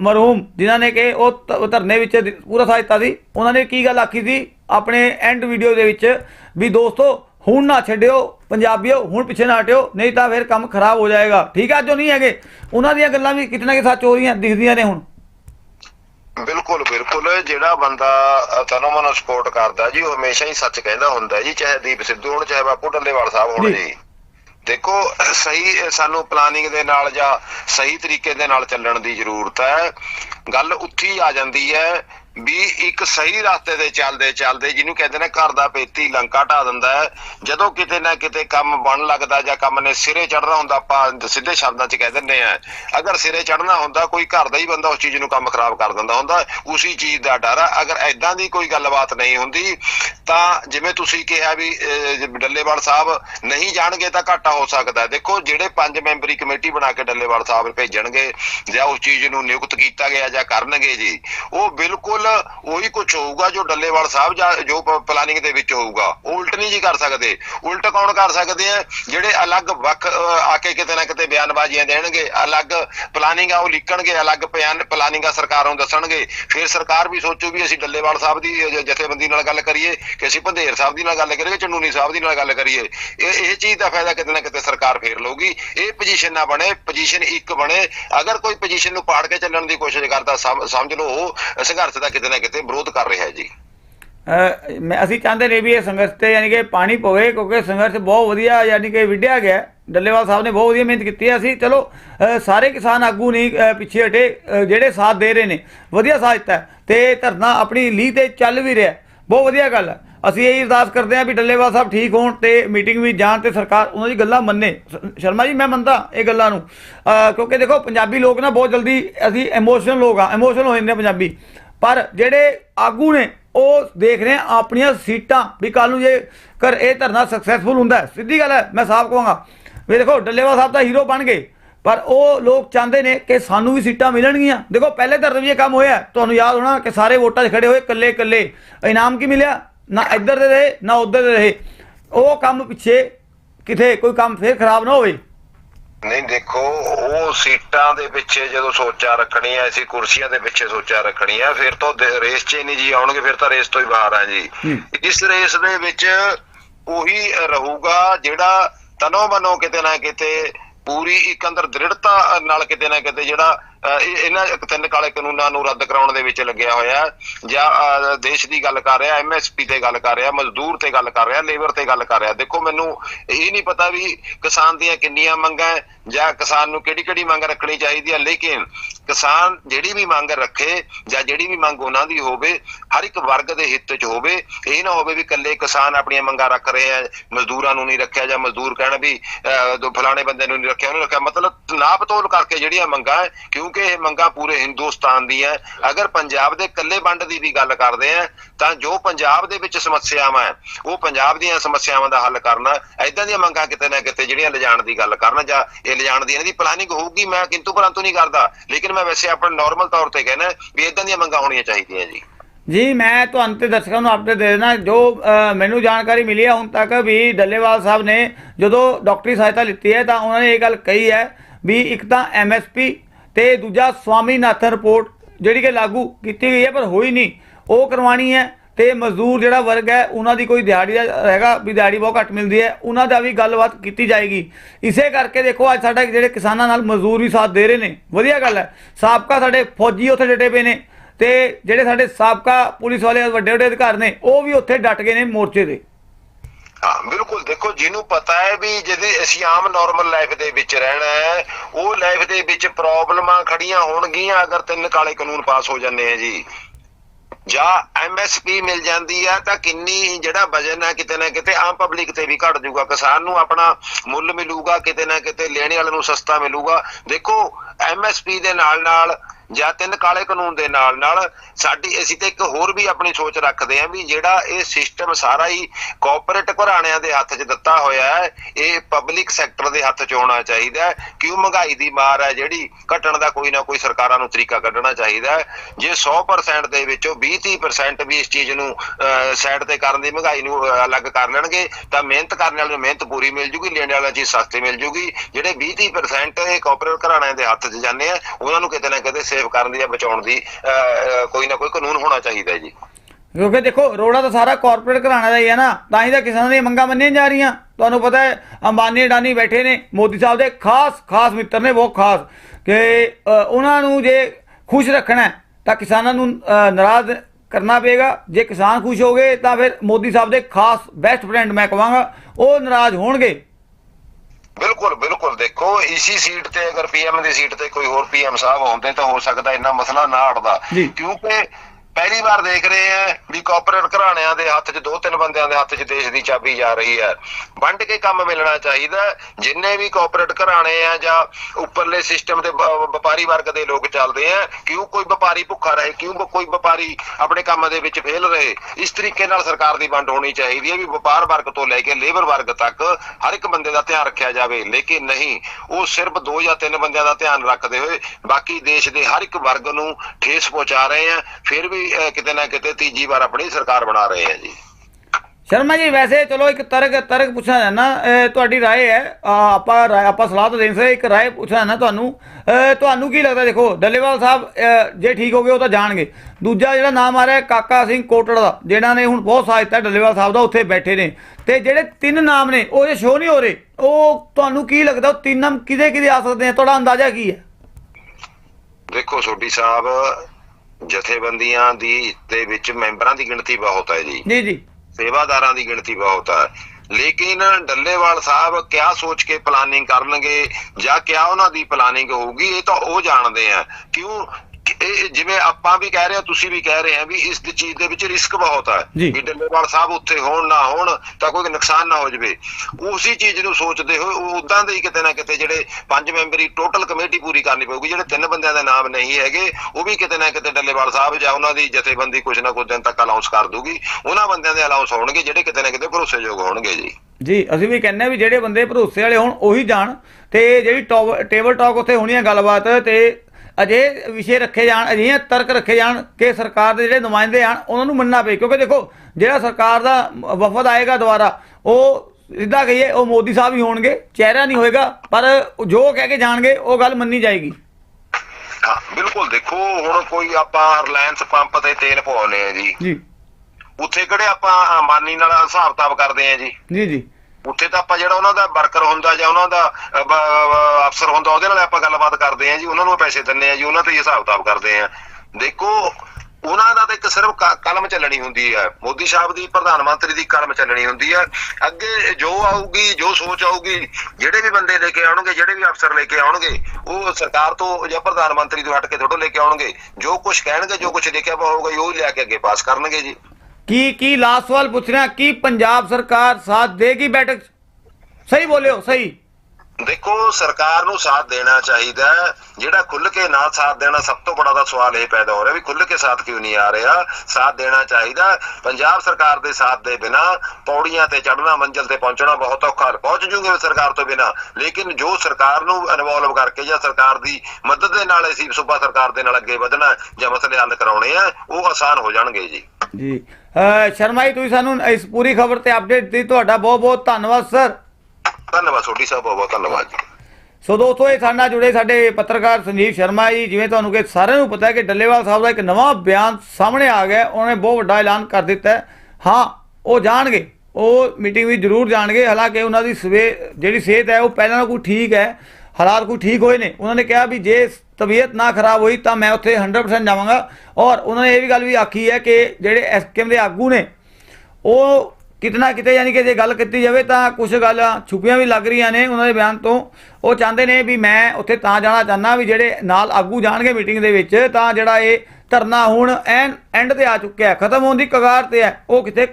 ਮਰਹੂਮ, ਜਿਨ੍ਹਾਂ ਨੇ ਕਿ ਉਹ ਧਰਨੇ ਵਿੱਚ ਪੂਰਾ ਸਾਥ ਦਿੱਤਾ ਸੀ, ਉਹਨਾਂ ਨੇ ਕੀ ਗੱਲ ਆਖੀ ਸੀ, ਆਪਣੇ ਐਂਡ ਵੀਡੀਓ ਦੇ ਵਿੱਚ ਵੀ ਦੋਸਤੋ ਹੁਣ ਨਾ ਛੱਡਿਓ ਪੰਜਾਬੀਓ ਹੁਣ ਪਿੱਛੇ ਨਾ ਹਟਿਓ ਨਹੀਂ ਤਾਂ ਫਿਰ ਕੰਮ ਖਰਾਬ ਹੋ ਜਾਏਗਾ। ਠੀਕ ਹੈ ਜੋ ਨਹੀਂ ਹੈਗੇ। ਉਹਨਾਂ ਦੀਆਂ ਗੱਲਾਂ ਵੀ ਕਿਤੇ ਨਾ ਕਿਤੇ ਸੱਚ ਹੋ ਰਹੀਆਂ ਦਿਖਦੀਆਂ ਨੇ ਹੁਣ। ਬਿਲਕੁਲ ਬਿਲਕੁਲ। ਜਿਹੜਾ ਬੰਦਾ ਤਨੋਂ ਮਨੋਂ ਸਪੋਰਟ ਕਰਦਾ ਜੀ ਉਹ ਹਮੇਸ਼ਾ ਹੀ ਸੱਚ ਕਹਿੰਦਾ ਹੁੰਦਾ ਜੀ ਚਾਹੇ ਦੀਪ ਸਿੱਧੂ ਹੋਣ ਚਾਹੇ ਬਾਪੂ ਡੱਲੇਵਾਲ ਸਾਹਿਬ ਹੋਣ ਜੀ। ਦੇਖੋ ਸਹੀ ਸਾਨੂੰ ਪਲਾਨਿੰਗ ਦੇ ਨਾਲ ਜਾਂ ਸਹੀ ਤਰੀਕੇ ਦੇ ਨਾਲ ਚੱਲਣ ਦੀ ਜ਼ਰੂਰਤ ਹੈ। ਗੱਲ ਉੱਥੇ ਹੀ ਆ ਜਾਂਦੀ ਹੈ ਵੀ ਇੱਕ ਸਹੀ ਰਸਤੇ ਤੇ ਚੱਲਦੇ ਚੱਲਦੇ ਜਿਹਨੂੰ ਕਹਿੰਦੇ ਨੇ ਘਰ ਦਾ ਪੇਤੀ ਲੰਕਾ ਢਾ ਦਿੰਦਾ ਹੈ, ਜਦੋਂ ਕਿਤੇ ਨਾ ਕਿਤੇ ਕੰਮ ਬਣ ਲੱਗਦਾ ਜਾਂ ਕੰਮ ਨੇ ਸਿਰੇ ਚੜਨਾ ਹੁੰਦਾ, ਆਪਾਂ ਸਿੱਧੇ ਸ਼ਬਦਾਂ 'ਚ ਕਹਿ ਦਿੰਦੇ ਆ ਅਗਰ ਸਿਰੇ ਚੜਨਾ ਹੁੰਦਾ, ਕੋਈ ਘਰ ਦਾ ਹੀ ਬੰਦਾ ਉਸ ਚੀਜ਼ ਨੂੰ ਕੰਮ ਖਰਾਬ ਕਰ ਦਿੰਦਾ ਹੁੰਦਾ, ਉਸੇ ਚੀਜ਼ ਦਾ ਡਰ ਆ। ਅਗਰ ਐਦਾਂ ਦੀ ਕੋਈ ਗੱਲਬਾਤ ਨਹੀਂ ਹੁੰਦੀ, ਤਾਂ ਜਿਵੇਂ ਤੁਸੀਂ ਕਿਹਾ ਵੀ ਡੱਲੇਵਾਲ ਸਾਹਿਬ ਨਹੀਂ ਜਾਣਗੇ ਤਾਂ ਘਾਟਾ ਹੋ ਸਕਦਾ। ਦੇਖੋ, ਜਿਹੜੇ ਪੰਜ ਮੈਂਬਰੀ ਕਮੇਟੀ ਬਣਾ ਕੇ ਡੱਲੇਵਾਲ ਸਾਹਿਬ ਭੇਜਣਗੇ, ਜਾਂ ਉਸ ਚੀਜ਼ ਨੂੰ ਨਿਯੁਕਤ ਕੀਤਾ ਗਿਆ ਜਾਂ ਕਰਨਗੇ ਜੀ, ਉਹ ਬਿਲਕੁਲ ਉਹੀ ਕੁਝ ਹੋਊਗਾ ਜੋ ਡੱਲੇਵਾਲ ਸਾਹਿਬ ਜਾਂ ਜੋ ਪਲਾਨਿੰਗ ਦੇ ਵਿੱਚ ਹੋਊਗਾ। ਉਹ ਉਲਟ ਨਹੀਂ ਜੀ ਕਰ ਸਕਦੇ। ਉਲਟ ਕੌਣ ਕਰ ਸਕਦੇ ਆ? ਜਿਹੜੇ ਅਲੱਗ ਵੱਖ ਆ ਕੇ ਕਿਤੇ ਨਾ ਕਿਤੇ ਬਿਆਨਬਾਜ਼ੀਆਂ ਦੇਣਗੇ, ਅਲੱਗ ਪਲਾਨਿੰਗ ਆ ਉਹ ਲਿਖਣਗੇ, ਅਲੱਗ ਬਿਆਨ ਪਲਾਨਿੰਗ ਆ ਸਰਕਾਰ ਨੂੰ ਦੱਸਣਗੇ। ਫਿਰ ਸਰਕਾਰ ਵੀ ਸੋਚੂ ਵੀ ਅਸੀਂ ਡੱਲੇਵਾਲ ਸਾਹਿਬ ਦੀ ਜਥੇਬੰਦੀ ਨਾਲ ਗੱਲ ਕਰੀਏ ਕਿ ਅਸੀਂ ਭੰਦੇਰ ਸਾਹਿਬ ਦੀ ਨਾਲ ਗੱਲ ਕਰੀਏ ਚੰਨੂਨੀ ਸਾਹਿਬ ਦੀ ਨਾਲ ਗੱਲ ਕਰੀਏ। ਇਹ ਇਹ ਚੀਜ਼ ਦਾ ਫਾਇਦਾ ਕਿਤੇ ਨਾ ਕਿਤੇ ਸਰਕਾਰ ਫੇਰ ਲਊਗੀ। ਇਹ ਪੋਜੀਸ਼ਨ ਨਾ ਬਣੇ ਪੋਜੀਸ਼ਨ ਇੱਕ ਬਣੇ। ਅਗਰ ਕੋਈ ਪੋਜੀਸ਼ਨ ਨੂੰ ਪਾੜ ਕੇ ਚੱਲਣ ਦੀ ਕੋਸ਼ਿਸ਼ ਕਰਦਾ ਸਮਝ ਲਓ ਉਹ ਸੰਘਰਸ਼ ਦਾ ਕਿਤੇ ਨਾ ਕਿਤੇ ਵਿਰੋਧ ਕਰ ਰਿਹਾ ਹੈ ਜੀ ਮੈਂ, ਅਸੀਂ ਚਾਹੁੰਦੇ ਨੇ ਵੀ ਇਹ ਸੰਘਰਸ਼ ਤੇ ਯਾਨੀ ਕਿ ਪਾਣੀ ਪਵੇ ਕਿਉਂਕਿ ਸੰਘਰਸ਼ ਬਹੁਤ ਵਧੀਆ ਯਾਨੀ ਕਿ ਵਿੱਢਿਆ ਗਿਆ। ਡੱਲੇਵਾਲ ਸਾਹਿਬ ਨੇ ਬਹੁਤ ਵਧੀਆ ਮਿਹਨਤ ਕੀਤੀ ਹੈ। ਅਸੀਂ ਚਲੋ ਸਾਰੇ ਕਿਸਾਨ ਆਗੂ ਨਹੀਂ ਪਿੱਛੇ ਹਟੇ ਜਿਹੜੇ ਸਾਥ ਦੇ ਰਹੇ ਨੇ, ਵਧੀਆ ਸਾਥ ਦਿੱਤਾ ਹੈ ਤੇ ਧਰਨਾ ਆਪਣੀ ਲੀਹ ਤੇ ਚੱਲ ਵੀ ਰਿਹਾ ਬਹੁਤ ਵਧੀਆ ਗੱਲ ਹੈ। ਅਸੀਂ ਇਹ ਅਰਦਾਸ ਕਰਦੇ ਹਾਂ ਵੀ ਡੱਲੇਵਾਲ ਸਾਹਿਬ ਠੀਕ ਹੋਣ ਤੇ ਮੀਟਿੰਗ ਵੀ ਜਾਣ ਤੇ ਸਰਕਾਰ ਉਹਨਾਂ ਦੀ ਗੱਲਾਂ ਮੰਨੇ। ਸ਼ਰਮਾ ਜੀ, ਮੈਂ ਮੰਨਦਾ ਇਹ ਗੱਲਾਂ ਨੂੰ। ਕਿਉਂਕਿ ਦੇਖੋ, ਪੰਜਾਬੀ ਲੋਕ ਨਾ ਬਹੁਤ ਜਲਦੀ ਅਸੀਂ ਇਮੋਸ਼ਨਲ ਲੋਕ ਆ ਇਮੋਸ਼ਨਲ ਹੋ ਜਾਂਦੇ ਪੰਜਾਬੀ। ਪਰ ਜਿਹੜੇ ਆਗੂ ਨੇ, ਉਹ ਦੇਖ ਰਹੇ ਆਪਣੀਆਂ ਸੀਟਾਂ ਵੀ ਕੱਲ ਨੂੰ ਜੇ ਕਰ ਇਹ ਧਰਨਾ ਸਕਸੈਸਫੁਲ ਹੁੰਦਾ ਸਿੱਧੀ ਗੱਲ ਹੈ, ਮੈਂ ਸਾਫ਼ ਕਹਾਂਗਾ, ਵੀ ਦੇਖੋ, ਡੱਲੇਵਾਲ ਸਾਹਿਬ ਤਾਂ ਹੀਰੋ ਬਣ ਗਏ, ਪਰ ਉਹ ਲੋਕ ਚਾਹੁੰਦੇ ਨੇ ਕਿ ਸਾਨੂੰ ਵੀ ਸੀਟਾਂ ਮਿਲਣਗੀਆਂ। ਦੇਖੋ, ਪਹਿਲੇ ਧਰਨੇ ਵੀ ਇਹ ਕੰਮ ਹੋਇਆ ਤੁਹਾਨੂੰ ਯਾਦ ਹੋਣਾ ਕਿ ਸਾਰੇ ਵੋਟਾਂ 'ਚ ਖੜੇ ਹੋਏ ਇਕੱਲੇ ਇਕੱਲੇ। ਇਨਾਮ ਕੀ ਮਿਲਿਆ? ਨਾ ਇੱਧਰ ਦੇ ਰਹੇ, ਨਾ ਉੱਧਰ ਦੇ ਰਹੇ। ਉਹ ਕੰਮ ਪਿੱਛੇ ਕਿਤੇ ਕੋਈ ਕੰਮ ਫੇਰ ਖਰਾਬ ਨਾ ਹੋਵੇ। ਨਹੀਂ ਦੇਖੋ ਉਹ ਸੀਟਾਂ ਦੇ ਪਿੱਛੇ ਜਦੋਂ ਸੋਚਾਂ ਰੱਖਣੀਆਂ ਅਸੀਂ ਕੁਰਸੀਆਂ ਦੇ ਪਿੱਛੇ ਸੋਚਾਂ ਰੱਖਣੀਆਂ ਫਿਰ ਤਾਂ ਰੇਸ 'ਚ ਨਹੀਂ ਜੀ ਆਉਣਗੇ ਫਿਰ ਤਾਂ ਰੇਸ ਤੋਂ ਹੀ ਬਾਹਰ ਆ ਜੀ। ਇਸ ਰੇਸ ਦੇ ਵਿੱਚ ਉਹੀ ਰਹੂਗਾ ਜਿਹੜਾ ਤਨੋ ਮਨੋ ਕਿਤੇ ਨਾ ਕਿਤੇ ਪੂਰੀ ਇੱਕ ਅੰਦਰ ਦ੍ਰਿੜਤਾ ਨਾਲ ਕਿਤੇ ਨਾ ਕਿਤੇ ਜਿਹੜਾ ਇਹ- ਇਹਨਾਂ ਤਿੰਨ ਕਾਲੇ ਕਾਨੂੰਨਾਂ ਨੂੰ ਰੱਦ ਕਰਾਉਣ ਦੇ ਵਿੱਚ ਲੱਗਿਆ ਹੋਇਆ ਜਾਂ ਦੇਸ਼ ਦੀ ਗੱਲ ਕਰ ਰਿਹਾ ਐਮਐਸਪੀ ਤੇ ਗੱਲ ਕਰ ਰਿਹਾ ਮਜ਼ਦੂਰ ਤੇ ਗੱਲ ਕਰ ਰਿਹਾ ਲੇਬਰ ਤੇ ਗੱਲ ਕਰ ਰਿਹਾ। ਦੇਖੋ ਮੈਨੂੰ ਇਹ ਨਹੀਂ ਪਤਾ ਵੀ ਕਿਸਾਨ ਦੀਆਂ ਕਿੰਨੀਆਂ ਮੰਗਾਂ ਜਾਂ ਕਿਸਾਨ ਨੂੰ ਕਿਹੜੀ ਕਿਹੜੀ ਮੰਗ ਰੱਖਣੀ ਚਾਹੀਦੀ ਹੈ। ਲੇਕਿਨ ਕਿਸਾਨ ਜਿਹੜੀ ਵੀ ਮੰਗ ਰੱਖੇ ਜਾਂ ਜਿਹੜੀ ਵੀ ਮੰਗ ਉਹਨਾਂ ਦੀ ਹੋਵੇ ਹਰ ਇੱਕ ਵਰਗ ਦੇ ਹਿੱਤ 'ਚ ਹੋਵੇ ਇਹ ਨਾ ਹੋਵੇ ਵੀ ਇਕੱਲੇ ਕਿਸਾਨ ਆਪਣੀਆਂ ਮੰਗਾਂ ਰੱਖ ਰਹੇ ਆ ਮਜ਼ਦੂਰਾਂ ਨੂੰ ਨਹੀਂ ਰੱਖਿਆ ਜਾਂ ਮਜ਼ਦੂਰ ਕਹਿਣ ਵੀ ਅਹ, ਫਲਾਣੇ ਬੰਦੇ ਨੂੰ ਨਹੀਂ ਰੱਖਿਆ ਉਹਨੂੰ ਰੱਖਿਆ। ਮਤਲਬ ਨਾਪ ਤੋਲ ਕਰਕੇ ਜਿਹੜੀਆਂ ਮੰਗਾਂ ਕਿਉਂ ਕਿਉਂਕਿ ਇਹ ਮੰਗਾਂ ਪੂਰੇ ਹਿੰਦੁਸਤਾਨ ਦੀਆਂ ਅਗਰ ਪੰਜਾਬ ਦੇ ਇਕੱਲੇ ਵੰਡ ਦੀ ਵੀ ਗੱਲ ਕਰਦੇ ਆ, ਤਾਂ ਜੋ ਪੰਜਾਬ ਦੇ ਵਿੱਚ ਸਮੱਸਿਆਵਾਂ ਹੈ, ਉਹ ਪੰਜਾਬ ਦੀਆਂ ਸਮੱਸਿਆਵਾਂ ਦਾ ਹੱਲ ਕਰਨਾ ਐਦਾਂ ਦੀਆਂ ਮੰਗਾਂ ਕਿਤੇ ਨਾ ਕਿਤੇ ਜਿਹੜੀਆਂ ਲਿਜਾਣ ਦੀ ਗੱਲ ਕਰਨ, ਜਾਂ ਇਹ ਲਿਜਾਣ ਦੀ ਇਹਨਾਂ ਦੀ ਪਲਾਨਿੰਗ ਹੋਊਗੀ, ਮੈਂ ਕਿੰਤੂ ਪਰੰਤੂ ਨਹੀਂ ਕਰਦਾ। ਲੇਕਿਨ ਮੈਂ ਵੈਸੇ ਆਪਣਾ ਨਾਰਮਲ ਤੌਰ ਤੇ ਕਹਿੰਦਾ ਵੀ ਇਦਾਂ ਦੀਆਂ ਮੰਗਾਂ ਹੋਣੀਆਂ ਚਾਹੀਦੀਆਂ ਜੀ। ਜੀ, ਮੈਂ ਤੁਹਾਨੂੰ ਤੇ ਦਰਸ਼ਕਾਂ ਨੂੰ ਅਪਡੇਟ ਦੇ ਦੇਣਾ ਜੋ ਮੈਨੂੰ ਜਾਣਕਾਰੀ ਮਿਲੀ ਹੈ ਹੁਣ ਤੱਕ ਵੀ ਡੱਲੇਵਾਲ ਸਾਹਿਬ ਨੇ, ਜਦੋਂ ਡਾਕਟਰੀ ਸਹਾਇਤਾ ਲਿੱਤੀ ਹੈ, ਤਾਂ ਉਹਨਾਂ ਨੇ ਇਹ ਗੱਲ ਕਹੀ ਹੈ ਵੀ ਇੱਕ ਤਾਂ ਐਮਐਸਪੀ ਤੇ ਦੂਜਾ ਸਵਾਮੀਨਾਥਨ ਰਿਪੋਰਟ ਜਿਹੜੀ ਕਿ ਲਾਗੂ ਕੀਤੀ ਗਈ ਹੈ, ਪਰ ਹੋਈ ਨਹੀਂ। ਉਹ ਕਰਵਾਣੀ ਹੈ ਤੇ ਮਜ਼ਦੂਰ ਜਿਹੜਾ ਵਰਗ ਹੈ, ਉਹਨਾਂ ਦੀ ਕੋਈ ਦਿਹਾੜੀ ਦਾ ਹੈਗਾ ਵੀ ਦਿਹਾੜੀ ਬਹੁਤ ਘੱਟ ਮਿਲਦੀ ਹੈ, ਉਹਨਾਂ ਦਾ ਵੀ ਗੱਲਬਾਤ ਕੀਤੀ ਜਾਏਗੀ। ਇਸੇ ਕਰਕੇ ਦੇਖੋ, ਅੱਜ ਸਾਡਾ ਜਿਹੜੇ ਕਿਸਾਨਾਂ ਨਾਲ ਮਜ਼ਦੂਰ ਵੀ ਸਾਥ ਦੇ ਰਹੇ ਨੇ, ਵਧੀਆ ਗੱਲ ਹੈ। ਸਾਬਕਾ ਸਾਡੇ ਫੌਜੀ ਉੱਥੇ ਡਟੇ ਪਏ ਨੇ ਤੇ ਜਿਹੜੇ ਸਾਡੇ ਸਾਬਕਾ ਪੁਲਿਸ ਵਾਲੇ ਵੱਡੇ ਵੱਡੇ ਅਧਿਕਾਰ ਨੇ, ਉਹ ਵੀ ਉੱਥੇ ਡਟ ਗਏ ਨੇ ਮੋਰਚੇ ਦੇ। ਹਾਂ, ਬਿਲਕੁਲ। ਦੇਖੋ, ਜਿਹਨੂੰ ਪਤਾ ਹੈ ਵੀ ਜਿਹਦੇ ਅਸੀਂ ਆਮ ਨਾਰਮਲ ਲਾਈਫ ਦੇ ਵਿੱਚ ਰਹਿਣਾ ਹੈ, ਉਹ ਲਾਈਫ ਦੇ ਵਿੱਚ ਪ੍ਰੋਬਲਮਾਂ ਖੜੀਆਂ ਹੋਣਗੀਆਂ ਅਗਰ ਤਿੰਨ ਕਾਲੇ ਕਾਨੂੰਨ ਪਾਸ ਹੋ ਜਾਂਦੇ ਆ ਜੀ। ਜਾਂ ਐਮਐਸਪੀ ਮਿਲ ਜਾਂਦੀ ਹੈ, ਤਾਂ ਕਿੰਨੀ ਜਿਹੜਾ ਵਜਨ ਹੈ ਕਿਤੇ ਨਾ ਕਿਤੇ ਆਮ ਪਬਲਿਕ ਤੇ ਵੀ ਘਟ ਜਾਊਗਾ। ਕਿਸਾਨ ਨੂੰ ਆਪਣਾ ਮੁੱਲ ਮਿਲੂਗਾ, ਕਿਤੇ ਨਾ ਕਿਤੇ ਲੈਣੇ ਵਾਲੇ ਨੂੰ ਸਸਤਾ ਮਿਲੂਗਾ। ਦੇਖੋ ਐਮਐਸਪੀ ਦੇ ਨਾਲ ਨਾਲ ਜਾਂ ਤਿੰਨ ਕਾਲੇ ਕਾਨੂੰਨ ਦੇ ਨਾਲ ਨਾਲ ਸਾਡੀ ਅਸੀਂ ਤੇ ਇੱਕ ਹੋਰ ਵੀ ਆਪਣੀ ਸੋਚ ਰੱਖਦੇ ਹਾਂ ਵੀ ਜਿਹੜਾ ਇਹ ਸਿਸਟਮ ਸਾਰਾ ਹੀ ਕਾਰਪੋਰੇਟ ਘਰਾਣਿਆਂ ਦੇ ਹੱਥ 'ਚ ਦਿੱਤਾ ਹੋਇਆ ਹੈ, ਇਹ ਪਬਲਿਕ ਸੈਕਟਰ ਦੇ ਹੱਥ 'ਚ ਹੋਣਾ ਚਾਹੀਦਾ ਹੈ। ਕਿਉਂ ਮਹਿੰਗਾਈ ਦੀ ਮਾਰ ਹੈ ਜਿਹੜੀ? ਘਟਣ ਦਾ ਕੋਈ ਨਾ ਕੋਈ ਸਰਕਾਰਾਂ ਨੂੰ ਤਰੀਕਾ ਕੱਢਣਾ ਚਾਹੀਦਾ ਹੈ। ਜੇ 100% ਦੇ ਵਿੱਚੋਂ 20-30% ਵੀ ਇਸ ਚੀਜ਼ ਨੂੰ ਸਾਈਡ ਤੇ ਕਰਨ ਦੀ ਮਹਿੰਗਾਈ ਨੂੰ ਅਲੱਗ ਕਰ ਲੈਣਗੇ, ਤਾਂ ਮਿਹਨਤ ਕਰਨ ਵਾਲੇ ਨੂੰ ਮਿਹਨਤ ਪੂਰੀ ਮਿਲ ਜੂਗੀ, ਲੈਣ ਵਾਲਾ ਚੀਜ਼ ਸਸਤੇ ਮਿਲ ਜੂਗੀ। ਜਿਹੜੇ 20-30% ਇਹ ਕਾਰਪੋਰੇਟ ਘਰਾਣਿਆਂ ਦੇ ਹੱਥ 'ਚ ਜਾਂਦੇ ਆ, ਉਹਨਾਂ ਨੂੰ ਕਿਤੇ ਨਾ ਕਿਤੇ ਸੇਵ ਕਰਨ ਦੀ ਜਾਂ ਬਚਾਉਣ ਦੀ ਕੋਈ ਨਾ ਕੋਈ ਕਾਨੂੰਨ ਹੋਣਾ ਚਾਹੀਦਾ ਜੀ। ਕਿਉਂਕਿ ਦੇਖੋ, ਰੋੜਾ ਤਾਂ ਸਾਰਾ ਕਾਰਪੋਰੇਟ ਘਰਾਣਾ ਦਾ ਹੀ ਹੈ ਨਾ। ਤਾਂ ਹੀ ਤਾਂ ਕਿਸਾਨਾਂ ਦੀਆਂ ਮੰਗਾਂ ਮੰਨੀਆਂ ਜਾ ਰਹੀਆਂ। ਤੁਹਾਨੂੰ ਪਤਾ ਹੈ ਅੰਬਾਨੀ ਅਡਾਨੀ ਬੈਠੇ ਨੇ, ਮੋਦੀ ਸਾਹਿਬ ਦੇ ਖਾਸ ਖਾਸ ਮਿੱਤਰ ਨੇ, ਬਹੁਤ ਖਾਸ। ਕਿ ਉਹਨਾਂ ਨੂੰ ਜੇ ਖੁਸ਼ ਰੱਖਣਾ ਤਾਂ ਕਿਸਾਨਾਂ ਨੂੰ ਨਾਰਾਜ਼ ਕਰਨਾ ਪਏਗਾ। ਜੇ ਕਿਸਾਨ ਖੁਸ਼ ਹੋ ਗਏ ਤਾਂ ਫਿਰ ਮੋਦੀ ਸਾਹਿਬ ਦੇ ਖਾਸ ਬੈਸਟ ਫਰੈਂਡ ਮੈਂ ਕਹਾਂਗਾ ਉਹ ਨਾਰਾਜ਼ ਹੋਣਗੇ। ਬਿਲਕੁਲ ਬਿਲਕੁਲ ਦੇਖੋ ਇਸੀ ਸੀਟ ਤੇ ਅਗਰ ਪੀਐਮ ਦੀ ਸੀਟ ਤੇ ਕੋਈ ਹੋਰ ਪੀਐਮ ਸਾਹਿਬ ਹੁੰਦੇ ਤਾਂ ਹੋ ਸਕਦਾ ਇੰਨਾ ਮਸਲਾ ਨਾ ਅੜਦਾ। ਕਿਉਂਕਿ ਪਹਿਲੀ ਵਾਰ ਦੇਖ ਰਹੇ ਆ ਵੀ ਕਾਰਪੋਰੇਟ ਘਰਾਣਿਆਂ ਦੇ ਹੱਥ 'ਚ, ਦੋ ਤਿੰਨ ਬੰਦਿਆਂ ਦੇ ਹੱਥ 'ਚ ਦੇਸ਼ ਦੀ ਚਾਬੀ ਜਾ ਰਹੀ ਹੈ। ਵੰਡ ਕੇ ਕੰਮ ਮਿਲਣਾ ਚਾਹੀਦਾ ਜਿੰਨੇ ਵੀ ਕਾਰਪੋਰੇਟ ਘਰਾਣੇ ਆ ਜਾਂ ਉੱਪਰਲੇ ਸਿਸਟਮ ਦੇ ਵਪਾਰੀ ਵਰਗ ਦੇ ਲੋਕ ਚੱਲਦੇ ਆ, ਕਿਉਂ ਕੋਈ ਵਪਾਰੀ ਭੁੱਖਾ ਰਹੇ, ਕਿਉਂ ਕੋਈ ਵਪਾਰੀ ਆਪਣੇ ਕੰਮ ਦੇ ਵਿੱਚ ਫੇਲ ਰਹੇ, ਇਸ ਤਰੀਕੇ ਨਾਲ ਸਰਕਾਰ ਦੀ ਵੰਡ ਹੋਣੀ ਚਾਹੀਦੀ ਹੈ ਵੀ ਵਪਾਰ ਵਰਗ ਤੋਂ ਲੈ ਕੇ ਲੇਬਰ ਵਰਗ ਤੱਕ ਹਰ ਇੱਕ ਬੰਦੇ ਦਾ ਧਿਆਨ ਰੱਖਿਆ ਜਾਵੇ। ਲੇਕਿਨ ਨਹੀਂ, ਉਹ ਸਿਰਫ ਦੋ ਜਾਂ ਤਿੰਨ ਬੰਦਿਆਂ ਦਾ ਧਿਆਨ ਰੱਖਦੇ ਹੋਏ ਬਾਕੀ ਦੇਸ਼ ਦੇ ਹਰ ਇੱਕ ਵਰਗ ਨੂੰ ਠੇਸ ਪਹੁੰਚਾ ਰਹੇ ਆ, ਫਿਰ ਵੀ ਅਹ, ਕਿਤੇ ਨਾ ਕਿਤੇ ਤੀਜੀ ਵਾਰ ਆਪਣੀ ਸਰਕਾਰ ਬਣਾ ਰਹੇ ਆ ਜੀ ਸ਼ਰਮਾ ਜੀ ਵੈਸੇ ਚਲੋ ਇੱਕ ਤਰਕ ਤਰਕ ਪੁੱਛਣਾ ਚਾਹਨਾ ਤੁਹਾਡੀ رائے ਹੈ ਅ, ਆਪਾਂ ਰਾਏ ਆਪਾਂ ਸਲਾਹ ਤਾਂ ਦੇਣ ਸੇ ਇੱਕ ਰਾਏ ਪੁੱਛਣਾ ਚਾਹੁੰਦਾ ਤੁਹਾਨੂੰ ਅ, ਤੁਹਾਨੂੰ ਕੀ ਲੱਗਦਾ ਦੇਖੋ ਡੱਲੇਵਾਲ ਸਾਹਿਬ ਅ, ਜੇ ਠੀਕ ਹੋ ਗਏ ਉਹ ਤਾਂ ਜਾਣਗੇ ਦੂਜਾ ਜਿਹੜਾ ਨਾਮ ਆ ਰਿਹਾ ਕਾਕਾ ਸਿੰਘ ਕੋਟੜ ਦਾ ਜਿਹਨਾਂ ਨੇ ਹੁਣ ਬਹੁਤ ਸਾਥ ਦਿੱਤਾ ਡੱਲੇਵਾਲ ਸਾਹਿਬ ਦਾ ਉੱਥੇ ਬੈਠੇ ਨੇ ਤੇ ਜਿਹੜੇ ਤਿੰਨ ਨਾਮ ਨੇ ਉਹ ਜੇ ਸ਼ੋ ਨਹੀਂ ਹੋ ਰਹੇ ਉਹ ਤੁਹਾਨੂੰ ਕੀ ਲੱਗਦਾ ਉਹ ਤਿੰਨ ਨਾਮ ਕਿਹਦੇ ਕਿਹਦੇ ਆ ਸਕਦੇ ਆ ਤੁਹਾਡਾ ਅੰਦਾਜ਼ਾ ਕੀ ਹੈ ਦੇਖੋ ਸੋਢੀ ਸਾਹਿਬ ਜਥੇਬੰਦੀਆਂ ਦੀ ਦੇ ਵਿੱਚ ਮੈਂਬਰਾਂ ਦੀ ਗਿਣਤੀ ਬਹੁਤ ਹੈ ਜੀ। ਜੀ ਜੀ। ਸੇਵਾਦਾਰਾਂ ਦੀ ਗਿਣਤੀ ਬਹੁਤ ਹੈ। ਲੇਕਿਨ ਡੱਲੇਵਾਲ ਸਾਹਿਬ ਕਿਆ ਸੋਚ ਕੇ ਪਲਾਨਿੰਗ ਕਰਨਗੇ ਜਾਂ ਕਿਆ ਉਹਨਾਂ ਦੀ ਪਲਾਨਿੰਗ ਹੋਊਗੀ ਇਹ ਤਾਂ ਉਹ ਜਾਣਦੇ ਆ। ਕਿਉਂ ਇਹ ਜਿਵੇਂ ਆਪਾਂ ਵੀ ਕਹਿ ਰਹੇ ਹਾਂ ਤੁਸੀਂ ਵੀ ਕਹਿ ਰਹੇ ਆ ਵੀ ਇਸ ਚੀਜ਼ ਦੇ ਵਿੱਚ ਰਿਸਕ ਬਹੁਤ ਜੀ। ਵੀ ਡੱਲੇਵਾਲ ਸਾਹਿਬ ਉੱਥੇ ਹੋਣ ਨਾ ਹੋਣ ਤਾਂ ਕੋਈ ਨੁਕਸਾਨ ਨਾ ਹੋ ਜਵੇ। ਉਸੇ ਚੀਜ਼ ਨੂੰ ਸੋਚਦੇ ਹੋਏ ਉਹ ਉਦਾਂ ਦੇ ਹੀ ਕਿਤੇ ਨਾ ਕਿਤੇ ਜਿਹੜੇ ਪੰਜ ਮੈਂਬਰੀ ਟੋਟਲ ਕਮੇਟੀ ਪੂਰੀ ਕਰਨੀ ਪਊਗੀ ਜਿਹੜੇ ਤਿੰਨ ਬੰਦਿਆਂ ਦੇ ਨਾਮ ਨਹੀਂ ਹੈਗੇ ਉਹ ਵੀ ਕਿਤੇ ਨਾ ਕਿਤੇ ਡੱਲੇਵਾਲ ਸਾਹਿਬ ਜਾਂ ਉਹਨਾਂ ਦੀ ਜਥੇਬੰਦੀ ਕੁਝ ਨਾ ਕੁਝ ਦਿਨ ਤੱਕ ਅਨਾਉਂਸ ਕਰ ਦੂਗੀ ਉਹਨਾਂ ਬੰਦਿਆਂ ਦੇ ਅਨਾਉਂਸ ਹੋਣਗੇ ਜਿਹੜੇ ਕਿਤੇ ਨਾ ਕਿਤੇ ਭਰੋਸੇਯੋਗ ਹੋਣਗੇ ਜੀ। ਜੀ ਅਸੀਂ ਵੀ ਕਹਿੰਦੇ ਆ ਵੀ ਜਿਹੜੇ ਬੰਦੇ ਭਰੋਸੇ ਵਾਲੇ ਹੋਣ ਉਹੀ ਜਾਣ। ਤੇ ਜਿਹੜੀ ਟੇਬਲ ਟਾਕ ਉੱਥੇ ਹੋਣੀ ਹੈ ਗੱਲਬਾਤ ਤੇ ਅਜੇ ਵਿਸ਼ੇ ਰੱਖੇ ਜਾਣ ਅਜਿਹੇ ਤਰਕ ਰੱਖੇ ਜਾਣ ਕਿ ਸਰਕਾਰ ਦੇ ਜਿਹੜੇ ਨੁਮਾਇੰਦੇ ਆਣ ਉਹਨਾਂ ਨੂੰ ਮੰਨਣਾ ਪਏ। ਕਿਉਂਕਿ ਦੇਖੋ ਜਿਹੜਾ ਸਰਕਾਰ ਦਾ ਵਫਦ ਆਏਗਾ ਦੁਆਰਾ ਉਹ ਸਿੱਧਾ ਕਹੀਏ ਉਹ ਮੋਦੀ ਸਾਹਿਬ ਹੀ ਹੋਣਗੇ ਚਿਹਰਾ ਨਹੀਂ ਹੋਏਗਾ ਪਰ ਜੋ ਕਹਿ ਕੇ ਜਾਣਗੇ ਉਹ ਗੱਲ ਮੰਨੀ ਜਾਏਗੀ। ਹਾਂ ਬਿਲਕੁਲ ਦੇਖੋ ਹੁਣ ਕੋਈ ਆਪਾਂ ਰਿਲਾਇੰਸ ਪੰਪ ਤੇ ਤੇਲ ਪਵਾਉਨੇ ਆ ਜੀ। ਜੀ। ਉੱਥੇ ਕਿਹੜੇ ਆਪਾਂ ਅੰਬਾਨੀ ਨਾਲ ਹਿਸਾਬ ਕਿਤਾਬ ਕਰਦੇ ਆ ਜੀ? ਜੀ ਜੀ। ਉੱਥੇ ਤਾਂ ਆਪਾਂ ਜਿਹੜਾ ਉਹਨਾਂ ਦਾ ਵਰਕਰ ਹੁੰਦਾ ਜਾਂ ਉਹਨਾਂ ਦਾ ਅਫਸਰ ਹੁੰਦਾ, ਉਹਦੇ ਨਾਲ ਆਪਾਂ ਗੱਲਬਾਤ ਕਰਦੇ ਆ ਜੀ, ਉਹਨਾਂ ਨੂੰ ਪੈਸੇ ਦਿੰਨੇ ਆ ਜੀ, ਉਹਨਾਂ ਤੇ ਹਿਸਾਬ ਕਿਤਾਬ ਕਰਦੇ ਆ ਦੇਖੋ, ਉਹਨਾਂ ਦਾ ਤਾਂ ਇੱਕ ਸਿਰਫ ਕਲਮ ਚੱਲਣੀ ਹੁੰਦੀ ਹੈ। ਮੋਦੀ ਸਾਹਿਬ ਦੀ, ਪ੍ਰਧਾਨ ਮੰਤਰੀ ਦੀ ਕਲਮ ਚੱਲਣੀ ਹੁੰਦੀ ਹੈ। ਅੱਗੇ ਜੋ ਆਊਗੀ, ਜੋ ਸੋਚ ਆਊਗੀ, ਜਿਹੜੇ ਵੀ ਬੰਦੇ ਲੈ ਕੇ ਆਉਣਗੇ, ਜਿਹੜੇ ਵੀ ਅਫਸਰ ਲੈ ਕੇ ਆਉਣਗੇ, ਉਹ ਸਰਕਾਰ ਤੋਂ ਜਾਂ ਪ੍ਰਧਾਨ ਮੰਤਰੀ ਤੋਂ ਹਟ ਕੇ ਥੋੜੋ ਲੈ ਕੇ ਆਉਣਗੇ। ਜੋ ਕੁਝ ਕਹਿਣਗੇ, ਜੋ ਕੁਝ ਲਿਖਿਆ ਹੋਊਗਾ, ਉਹ ਲਿਆ ਕੇ ਅੱਗੇ ਪਾਸ ਕਰਨਗੇ ਜੀ। ਕੀ ਕੀ ਲਾਸਟ ਸਵਾਲ ਪੁੱਛ ਰਿਹਾ ਕੀ ਪੰਜਾਬ ਸਰਕਾਰ ਸਾਥ ਦੇਗੀ ਬੈਠਕ 'ਚ? ਸਹੀ ਬੋਲਿਓ ਸਹੀ ਦੇਖੋ ਸਰਕਾਰ ਨੂੰ ਸਾਥ ਦੇਣਾ ਚਾਹੀਦਾ ਹੈ। ਜਿਹੜਾ ਖੁੱਲ ਕੇ ਨਾ ਸਾਥ ਦੇਣਾ ਸਭ ਤੋਂ ਬੜਾ ਦਾ ਸਵਾਲ ਇਹ ਪੈਦਾ ਹੋ ਰਿਹਾ ਵੀ ਖੁੱਲ ਕੇ ਸਾਥ ਕਿਉਂ ਨਹੀਂ ਆ ਰਿਹਾ ਸਾਥ ਦੇਣਾ ਚਾਹੀਦਾ ਹੈ। ਪੰਜਾਬ ਸਰਕਾਰ ਦੇ ਸਾਥ ਦੇ ਬਿਨਾ ਪੌੜੀਆਂ ਤੇ ਚੜ੍ਹਨਾ ਮੰਜ਼ਿਲ ਤੇ ਪਹੁੰਚਣਾ ਬਹੁਤ ਔਖਾ ਹੈ। ਪਹੁੰਚ ਜੂਗੇ ਸਰਕਾਰ ਤੋਂ ਬਿਨਾ ਲੇਕਿਨ ਜੋ ਸਰਕਾਰ ਨੂੰ ਇਨਵੋਲਵ ਕਰਕੇ ਜਾਂ ਸਰਕਾਰ ਦੀ ਮਦਦ ਦੇ ਨਾਲ ਅਸੀਂ ਸੂਬਾ ਸਰਕਾਰ ਦੇ ਨਾਲ ਅੱਗੇ ਵਧਣਾ ਜਾਂ ਮਸਲੇ ਹੱਲ ਕਰਾਉਣੇ ਆ ਉਹ ਆਸਾਨ ਹੋ ਜਾਣਗੇ ਜੀ ਜੀ ਸ਼ਰਮਾ ਜੀ ਤੁਸੀਂ ਸਾਨੂੰ ਇਸ ਪੂਰੀ ਖਬਰ ਤੇ ਅਪਡੇਟ ਦਿੱਤੀ ਤੁਹਾਡਾ ਬਹੁਤ ਬਹੁਤ ਧੰਨਵਾਦ ਸਰ ਧੰਨਵਾਦ ਸੋਢੀ ਸਾਹਿਬ ਬਹੁਤ ਬਹੁਤ ਧੰਨਵਾਦ ਜੀ। ਸੋ ਦੋਸਤੋ ਇਹ ਸਾਡੇ ਨਾਲ ਜੁੜੇ ਸਾਡੇ ਪੱਤਰਕਾਰ ਸੰਜੀਵ ਸ਼ਰਮਾ ਜੀ ਜਿਵੇਂ ਤੁਹਾਨੂੰ ਕਿ ਸਾਰਿਆਂ ਨੂੰ ਪਤਾ ਹੈ ਕਿ ਡੱਲੇਵਾਲ ਸਾਹਿਬ ਦਾ ਇੱਕ ਨਵਾਂ ਬਿਆਨ ਸਾਹਮਣੇ ਆ ਗਿਆ। ਉਹਨਾਂ ਬਹੁਤ ਵੱਡਾ ਐਲਾਨ ਕਰ ਦਿੱਤਾ ਹੈ। ਉਹ ਜਾਣਗੇ ਉਹ ਮੀਟਿੰਗ ਵਿੱਚ ਜ਼ਰੂਰ ਜਾਣਗੇ ਹਾਲਾਂਕਿ ਉਹਨਾਂ ਦੀ ਸਵੇ ਜਿਹੜੀ ਸਿਹਤ ਹੈ ਉਹ ਪਹਿਲਾਂ ਨਾਲੋਂ ਕੋਈ ਠੀਕ ਹੈ। ਹਾਲਾਤ ਕੋਈ ਠੀਕ ਹੋਏ ਨੇ। ਉਹਨਾਂ ਨੇ ਕਿਹਾ ਵੀ ਜੇ ਤਬੀਅਤ ਨਾ ਖਰਾਬ ਹੋਈ ਤਾਂ ਮੈਂ ਉੱਥੇ 100% ਜਾਵਾਂਗਾ। ਔਰ ਉਹਨਾਂ ਨੇ ਇਹ ਵੀ ਗੱਲ ਵੀ ਆਖੀ ਹੈ ਕਿ ਜਿਹੜੇ ਐਸਕੇਐਮ ਦੇ ਆਗੂ ਨੇ, ਉਹ ਕਿਤਨਾ ਕਿਤੇ ਯਾਨੀ ਕਿ ਜੇ ਗੱਲ ਕੀਤੀ ਜਾਵੇ ਤਾਂ ਕੁਝ ਗੱਲਾਂ ਛੁਪੀਆਂ ਵੀ ਲੱਗ ਰਹੀਆਂ ਨੇ ਉਹਨਾਂ ਦੇ ਬਿਆਨ ਤੋਂ। ਉਹ ਚਾਹੁੰਦੇ ਨੇ ਵੀ ਮੈਂ ਉੱਥੇ ਤਾਂ ਜਾਣਾ ਚਾਹੁੰਦਾ ਵੀ ਜਿਹੜੇ ਨਾਲ ਆਗੂ ਜਾਣਗੇ ਮੀਟਿੰਗ ਦੇ ਵਿੱਚ, ਤਾਂ ਜਿਹੜਾ ਇਹ ਧਰਨਾ ਹੁਣ ਐਨ ਐਂਡ ਤੇ ਆ ਚੁੱਕਿਆ ਖਤਮ ਹੋਣ ਦੀ ਕਗਾਰ ਤੇ ਹੈ। ਉਹ ਕਿਤੇ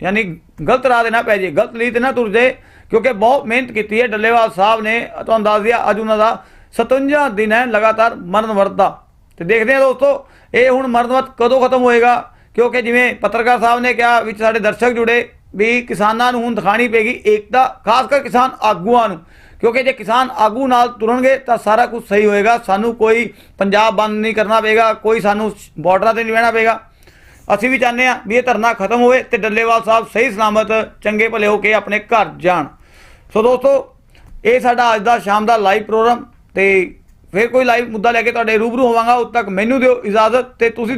ਯਾਨੀ ਗਲਤ ਰਾਹ ਦੇ ਨਾ ਪੈ ਜੇ ਗਲਤ ਲੀਹ ਤੇ ਨਾ ਤੁਰ ਜੇ ਕਿਉਂਕਿ ਬਹੁਤ ਮਿਹਨਤ ਕੀਤੀ ਹੈ ਡੱਲੇਵਾਲ ਸਾਹਿਬ ਨੇ। ਤੁਹਾਨੂੰ ਦੱਸ ਦਿਆ, ਅੱਜ ਉਹਨਾਂ ਦਾ 57 ਦਿਨ ਹੈ ਲਗਾਤਾਰ ਮਰਨ ਵਰਤ ਦਾ। ਤੇ ਦੇਖਦੇ ਹਾਂ ਦੋਸਤੋ, ਇਹ ਹੁਣ ਮਰਨ ਵਰਤ ਕਦੋਂ ਖਤਮ ਹੋਏਗਾ? ਕਿਉਂਕਿ ਜਿਵੇਂ ਪੱਤਰਕਾਰ ਸਾਹਿਬ ਨੇ ਕਿਹਾ, ਵਿੱਚ ਸਾਡੇ ਦਰਸ਼ਕ ਜੁੜੇ, ਵੀ ਕਿਸਾਨਾਂ ਨੂੰ ਹੁਣ ਦਿਖਾਣੀ ਪੈਗੀ ਏਕਤਾ, ਖਾਸ ਕਰ ਕਿਸਾਨ ਆਗੂਆਂ ਨੂੰ। ਕਿਉਂਕਿ ਜੇ ਕਿਸਾਨ ਆਗੂ ਨਾਲ ਤੁਰਨਗੇ, ਤਾਂ ਸਾਰਾ ਕੁਝ ਸਹੀ ਹੋਏਗਾ। ਸਾਨੂੰ ਕੋਈ ਪੰਜਾਬ ਬੰਦ ਨਹੀਂ ਕਰਨਾ ਪਏਗਾ, ਕੋਈ ਸਾਨੂੰ ਬਾਰਡਰਾਂ ਤੇ ਨਹੀਂ ਬਹਿਣਾ ਪਏਗਾ। ਅਸੀਂ ਵੀ ਚਾਹੁੰਦੇ ਹਾਂ ਵੀ ਇਹ ਧਰਨਾ ਖਤਮ ਹੋਵੇ ਤੇ ਡੱਲੇਵਾਲ ਸਾਹਿਬ ਸਹੀ ਸਲਾਮਤ, ਚੰਗੇ ਭਲੇ ਹੋ ਕੇ ਆਪਣੇ ਘਰ ਜਾਣ। ਸੋ ਦੋਸਤੋ, ਇਹ ਸਾਡਾ ਅੱਜ ਦਾ ਸ਼ਾਮ ਦਾ ਲਾਈਵ ਪ੍ਰੋਗਰਾਮ ਤੇ ਫਿਰ ਕੋਈ ਲਾਈਵ ਮੁੱਦਾ ਲੈ ਕੇ ਤੁਹਾਡੇ ਰੂਬਰੂ ਹੋਵਾਂਗਾ, ਉਦ ਤੱਕ ਮੈਨੂੰ ਦਿਓ ਇਜਾਜ਼ਤ ਤੇ ਤੁਸੀਂ